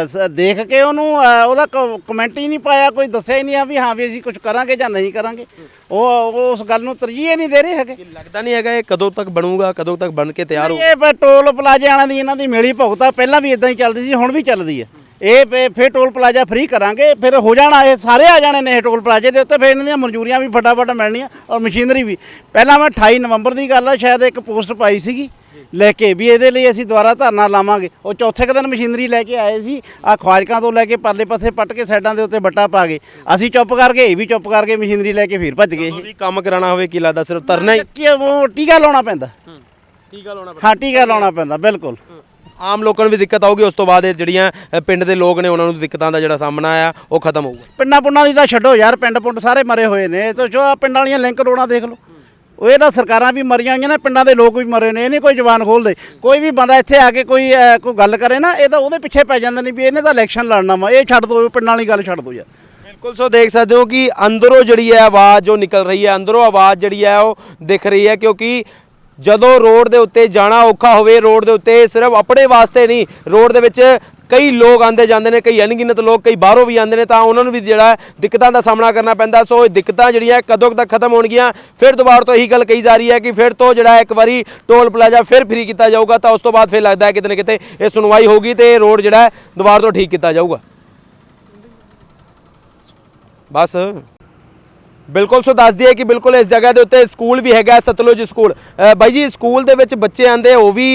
ਸ- ਦੇਖ ਕੇ ਉਹਨੂੰ ਅ, ਉਹਦਾ ਕਮੈਂਟ ਹੀ ਨਹੀਂ ਪਾਇਆ ਕੋਈ ਦੱਸਿਆ ਹੀ ਨਹੀਂ ਆ ਵੀ ਹਾਂ ਵੀ ਅਸੀਂ ਕੁਝ ਕਰਾਂਗੇ ਜਾਂ ਨਹੀਂ ਕਰਾਂਗੇ। ਉਹ ਉਹ ਉਸ ਗੱਲ ਨੂੰ ਤਰਜੀਹ ਹੀ ਨਹੀਂ ਦੇ ਰਹੇ ਹੈਗੇ। ਲੱਗਦਾ ਨਹੀਂ ਹੈਗਾ ਇਹ ਕਦੋਂ ਤੱਕ ਬਣੂਗਾ ਕਦੋਂ ਤੱਕ ਬਣ ਕੇ ਤਿਆਰ ਹੋ ਇਹ ਫਿਰ ਟੋਲ ਪਲਾਜ਼ੇ ਵਾਲਿਆਂ ਦੀ ਇਹਨਾਂ ਦੀ ਮੇਲੀ ਭੁਗਤਾ ਪਹਿਲਾਂ ਵੀ ਇਦਾਂ ਹੀ ਚੱਲਦੀ ਸੀ ਹੁਣ ਵੀ ਚੱਲਦੀ ਹੈ। ਇਹ ਫੇ- ਫਿਰ ਟੋਲ ਪਲਾਜ਼ਾ ਫ੍ਰੀ ਕਰਾਂਗੇ ਫਿਰ ਹੋ ਜਾਣਾ ਇਹ ਸਾਰੇ ਆ ਜਾਣੇ ਨੇ ਇਹ ਟੋਲ ਪਲਾਜ਼ੇ ਦੇ ਉੱਤੇ ਫਿਰ ਇਹਨਾਂ ਦੀਆਂ ਮਨਜ਼ੂਰੀਆਂ ਵੀ ਫਟਾਫਟ ਮਿਲਣੀਆਂ ਔਰ ਮਸ਼ੀਨਰੀ ਵੀ। ਪਹਿਲਾਂ ਮੈਂ 28 ਨਵੰਬਰ ਦੀ ਗੱਲ ਆ ਸ਼ਾਇਦ ਇੱਕ ਪੋਸਟ ਪਾਈ ਸੀਗੀ। ਲੈ ਕੇ ਵੀ ਇਹਦੇ ਲਈ ਅਸੀਂ ਦੁਬਾਰਾ ਧਰਨਾ ਲਾਵਾਂਗੇ। ਉਹ ਚੌਥੇ ਕੁ ਦਿਨ ਮਸ਼ੀਨਰੀ ਲੈ ਕੇ ਆਏ ਸੀ ਆ ਖਵਾਜਕਾਂ ਤੋਂ ਲੈ ਕੇ ਪਰਲੇ ਪਾਸੇ ਪੱਟ ਕੇ ਸਾਈਡਾਂ ਦੇ ਉੱਤੇ ਬੱਟਾ ਪਾ ਗਏ। ਅਸੀਂ ਚੁੱਪ ਕਰਕੇ ਇਹ ਵੀ ਚੁੱਪ ਕਰਕੇ ਮਸ਼ੀਨਰੀ ਲੈ ਕੇ ਫਿਰ ਭੱਜ ਗਏ ਵੀ ਕੰਮ ਕਰਾਣਾ ਹੋਵੇ ਕੀ ਲੱਗਦਾ ਸਿਰਫ ਤਰਨਾ ਹੀ? ਕੀ ਉਹ ਟੀਕਾ ਲਾਉਣਾ ਪੈਂਦਾ। ਟੀਕਾ ਲਾਉਣਾ ਹਾਂ ਟੀਕਾ ਲਾਉਣਾ ਪੈਂਦਾ ਬਿਲਕੁਲ। ਆਮ ਲੋਕਾਂ ਨੂੰ ਵੀ ਦਿੱਕਤ ਆਊਗੀ ਉਸ ਤੋਂ ਬਾਅਦ ਇਹ ਜਿਹੜੀਆਂ ਅ, ਪਿੰਡ ਦੇ ਲੋਕ ਨੇ ਉਹਨਾਂ ਨੂੰ ਦਿੱਕਤਾਂ ਦਾ ਜਿਹੜਾ ਸਾਹਮਣਾ ਆ ਉਹ ਖਤਮ ਹੋਊਗਾ। ਪਿੰਡਾਂ ਪੁੰਡਾਂ ਦੀ ਤਾਂ ਛੱਡੋ ਯਾਰ ਪਿੰਡ ਪੁੰਡ ਸਾਰੇ ਮਰੇ ਹੋਏ ਨੇ। ਤੇ ਜੋ ਆਹ ਪਿੰਡਾਂ ਵਾਲੀਆਂ ਲਿੰਕ ਰੋਡਾਂ ਦੇਖ ਲਓ। ਉਹ ਇਹ ਤਾਂ ਸਰਕਾਰਾਂ ਵੀ ਮਰੀਆਂ ਹੋਈਆਂ ਨੇ ਪਿੰਡਾਂ ਦੇ ਲੋਕ ਵੀ ਮਰੇ ਨੇ ਇਹ ਨਹੀਂ ਕੋਈ ਜ਼ਬਾਨ ਖੋਲਦੇ। ਕੋਈ ਵੀ ਬੰਦਾ ਇੱਥੇ ਆ ਕੇ ਕੋਈ ਅਹ, ਕੋਈ ਗੱਲ ਕਰੇ ਨਾ ਇਹ ਤਾਂ ਉਹਦੇ ਪਿੱਛੇ ਪੈ ਜਾਂਦੇ ਨੇ ਵੀ ਇਹਨੇ ਤਾਂ ਇਲੈਕਸ਼ਨ ਲੜਨਾ ਵਾ ਇਹ ਛੱਡ ਦੋ ਪਿੰਡਾਂ ਵਾਲੀ ਗੱਲ ਛੱਡ ਦੋ ਯਾਰ। ਬਿਲਕੁਲ ਸੋ ਦੇਖ ਸਕਦੇ ਹੋ ਕਿ ਅੰਦਰੋਂ ਜਿਹੜੀ ਹੈ ਆਵਾਜ਼ ਜੋ ਨਿਕਲ ਰਹੀ ਹੈ ਅੰਦਰੋਂ ਆਵਾਜ਼ ਜਿਹੜੀ ਹੈ ਉਹ ਦਿਖ ਰਹੀ ਹੈ ਕਿਉਂਕਿ ਜਦੋਂ ਰੋਡ ਦੇ ਉੱਤੇ ਜਾਣਾ ਔਖਾ ਹੋਵੇ ਰੋਡ ਦੇ ਉੱਤੇ ਸਿਰਫ ਆਪਣੇ ਵਾਸਤੇ ਨਹੀਂ ਰੋਡ ਦੇ ਵਿੱਚ ਕਈ ਲੋਕ ਆਂਦੇ ਜਾਂਦੇ ਨੇ, ਕਈ ਅਣਗਿਣਤ ਲੋਕ, ਕਈ ਬਾਹਰੋਂ ਵੀ ਆਂਦੇ ਨੇ, ਤਾਂ ਉਹਨਾਂ ਨੂੰ ਵੀ ਜਿਹੜਾ ਦਿੱਕਤਾਂ ਦਾ ਸਾਹਮਣਾ ਕਰਨਾ ਪੈਂਦਾ। ਸੋ ਇਹ ਦਿੱਕਤਾਂ ਜਿਹੜੀਆਂ ਕਦੋਂ ਕੁ ਤੱਕ ਖਤਮ ਹੋਣਗੀਆਂ, ਫਿਰ ਦੁਬਾਰਾ ਤੋਂ ਇਹੀ ਗੱਲ ਕਹੀ ਜਾ ਰਹੀ ਹੈ ਕਿ ਫਿਰ ਤੋਂ ਜਿਹੜਾ ਇੱਕ ਵਾਰੀ ਟੋਲ ਪਲਾਜ਼ਾ ਫਿਰ ਫ੍ਰੀ ਕੀਤਾ ਜਾਊਗਾ, ਤਾਂ ਉਸ ਤੋਂ ਬਾਅਦ ਫਿਰ ਲੱਗਦਾ ਹੈ ਕਿਤੇ ਨਾ ਕਿਤੇ ਇਹ ਸੁਣਵਾਈ ਹੋਊਗੀ ਤੇ ਇਹ ਰੋਡ ਜਿਹੜਾ ਦੁਬਾਰਾ ਤੋਂ ਠੀਕ ਕੀਤਾ ਜਾਊਗਾ। ਬਸ। ਬਿਲਕੁਲ, ਸੋ ਦੱਸ ਦਈਏ ਕਿ ਬਿਲਕੁਲ ਇਸ ਜਗ੍ਹਾ ਦੇ ਉੱਤੇ ਸਕੂਲ ਵੀ ਹੈਗਾ, ਸਤਲੁਜ ਸਕੂਲ। ਬਾਈ ਜੀ, ਸਕੂਲ ਦੇ ਵਿੱਚ ਬੱਚੇ ਆਂਦੇ ਉਹ ਵੀ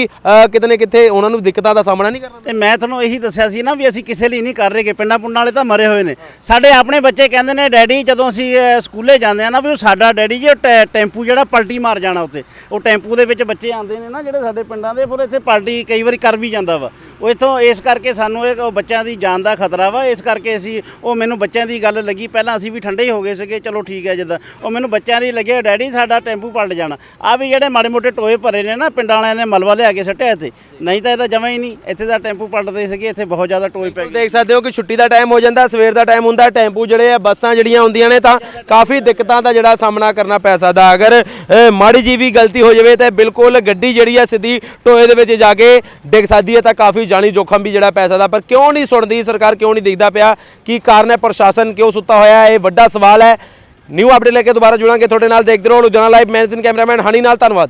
ਕਿਤੇ ਨਾ ਕਿਤੇ ਉਹਨਾਂ ਨੂੰ ਦਿੱਕਤਾਂ ਦਾ ਸਾਹਮਣਾ ਨਹੀਂ ਕਰਨਾ ਤੇ ਮੈਂ ਤੁਹਾਨੂੰ ਇਹੀ ਦੱਸਿਆ ਸੀ ਨਾ ਵੀ ਅਸੀਂ ਕਿਸੇ ਲਈ ਨਹੀਂ ਕਰ ਰਹੇਗੇ ਪਿੰਡਾਂ ਪੁੰਡਾਂ ਵਾਲੇ ਤਾਂ ਮਰੇ ਹੋਏ ਨੇ। ਸਾਡੇ ਆਪਣੇ ਬੱਚੇ ਕਹਿੰਦੇ ਨੇ, ਡੈਡੀ, ਜਦੋਂ ਅਸੀਂ ਸਕੂਲੇ ਜਾਂਦੇ ਆ ਨਾ, ਵੀ ਉਹ ਸਾਡਾ ਡੈਡੀ ਜੀ, ਉਹ ਟੈ- ਟੈਂਪੂ ਜਿਹੜਾ ਪਲਟੀ ਮਾਰ ਜਾਣਾ ਉੱਤੇ ਉਹ ਟੈਂਪੂ ਦੇ ਵਿੱਚ ਬੱਚੇ ਆਉਂਦੇ ਨੇ ਨਾ, ਜਿਹੜੇ ਸਾਡੇ ਪਿੰਡਾਂ ਦੇ, ਫਿਰ ਇੱਥੇ ਪਲਟੀ ਕਈ ਵਾਰੀ ਕਰ ਵੀ ਜਾਂਦਾ ਵਾ। ਉਹ ਇੱਥੋਂ, ਇਸ ਕਰਕੇ ਸਾਨੂੰ ਇਹ ਬੱਚਿਆਂ ਦੀ ਜਾਨ ਦਾ ਖਤਰਾ ਵਾ। ਇਸ ਕਰਕੇ ਅਸੀਂ, ਉਹ ਮੈਨੂੰ ਬੱਚਿਆਂ ਦੀ ਗੱਲ ਲੱਗੀ। ਪਹਿਲਾਂ ਅਸੀਂ ਵੀ ਠੰਡੇ ਹੀ ਹੋ ਗਏ ਸੀਗੇ, ਚਲੋ ਠੀਕ ਹੈ ਜਿੱਦਾਂ। ਉਹ ਮੈਨੂੰ ਬੱਚਿਆਂ ਦੀ ਲੱਗਿਆ ਡੈਡੀ, ਸਾਡਾ ਟੈਂਪੂ ਪਲਟ ਜਾਣਾ। ਆ ਵੀ ਜਿਹੜੇ ਮਾੜੇ ਮੋਟੇ ਟੋਏ ਭਰੇ ਨੇ ਨਾ, ਪਿੰਡਾਂ ਵਾਲਿਆਂ ਨੇ ਮਲਵਾ ਲਿਆ ਕੇ ਸੱਟਿਆ ਇੱਥੇ। ਨਹੀਂ ਤਾਂ ਇਹ ਤਾਂ ਜਮਾ ਹੀ ਨਹੀਂ। ਇੱਥੇ ਦਾ ਟੈਂਪੂ ਪਲਟਦੇ ਸੀਗੇ, ਇੱਥੇ ਬਹੁਤ ਜ਼ਿਆਦਾ ਟੋਏ ਪੈ ਗਏ। ਦੇਖ ਸਕਦੇ ਹੋ ਕਿ ਛੁੱਟੀ ਦਾ ਟਾਈਮ ਹੋ ਜਾਂਦਾ, ਸਵੇਰ ਦਾ ਟਾਈਮ ਹੁੰਦਾ, ਟੈਂਪੂ ਜਿਹੜੇ ਆ, ਬੱਸਾਂ ਜਿਹੜੀਆਂ ਹੁੰਦੀਆਂ ਨੇ ਤਾਂ ਕਾਫੀ ਦਿੱਕਤਾਂ ਦਾ ਜਿਹੜਾ ਸਾਹਮਣਾ ਕਰਨਾ ਪੈ ਸਕਦਾ। ਅਗਰ ਮਾੜੀ ਜੀ ਵੀ ਗਲਤੀ ਹੋ ਜਾਵੇ ਤਾਂ ਬਿਲਕੁਲ ਗੱਡੀ ਜਿਹੜੀ ਆ, ਸਿੱਧੀ ਟੋਏ ਦੇ ਵਿੱਚ ਜਾ ਕੇ ਡਿੱਗ ਸਕਦੀ ਹੈ, ਤਾਂ ਕਾਫੀ ਜਾਨੀ ਜੋਖਮ ਵੀ ਜਿਹੜਾ ਪੈ ਸਕਦਾ। ਪਰ ਕਿਉਂ ਨਹੀਂ ਸੁਣਦੀ ਸਰਕਾਰ? ਕਿਉਂ ਨਹੀਂ ਦੇਖਦਾ ਪਿਆ? ਕੀ ਕਾਰਨ ਹੈ? ਪ੍ਰਸ਼ਾਸਨ ਕਿਉਂ ਸੁੱਤਾ ਹੋਇਆ ਇਹ ਵੱਡਾ ਸਵਾਲ ਹੈ। ਨਿਊ ਅਪਡੇਟ ਲੈ ਕੇ ਦੁਬਾਰਾ ਜੁੜਾਂਗੇ। ਤੁਹਾਡੇ ਨਾਲ ਦੇਖਦੇ ਰਹੋ। ਲੁਧਿਆਣਾ ਲਾਈਵ ਮੈਂ ਦਿਨ ਕੈਮਰਾਮੈਨ ਹਨੀ ਨਾਲ। ਧੰਨਵਾਦ।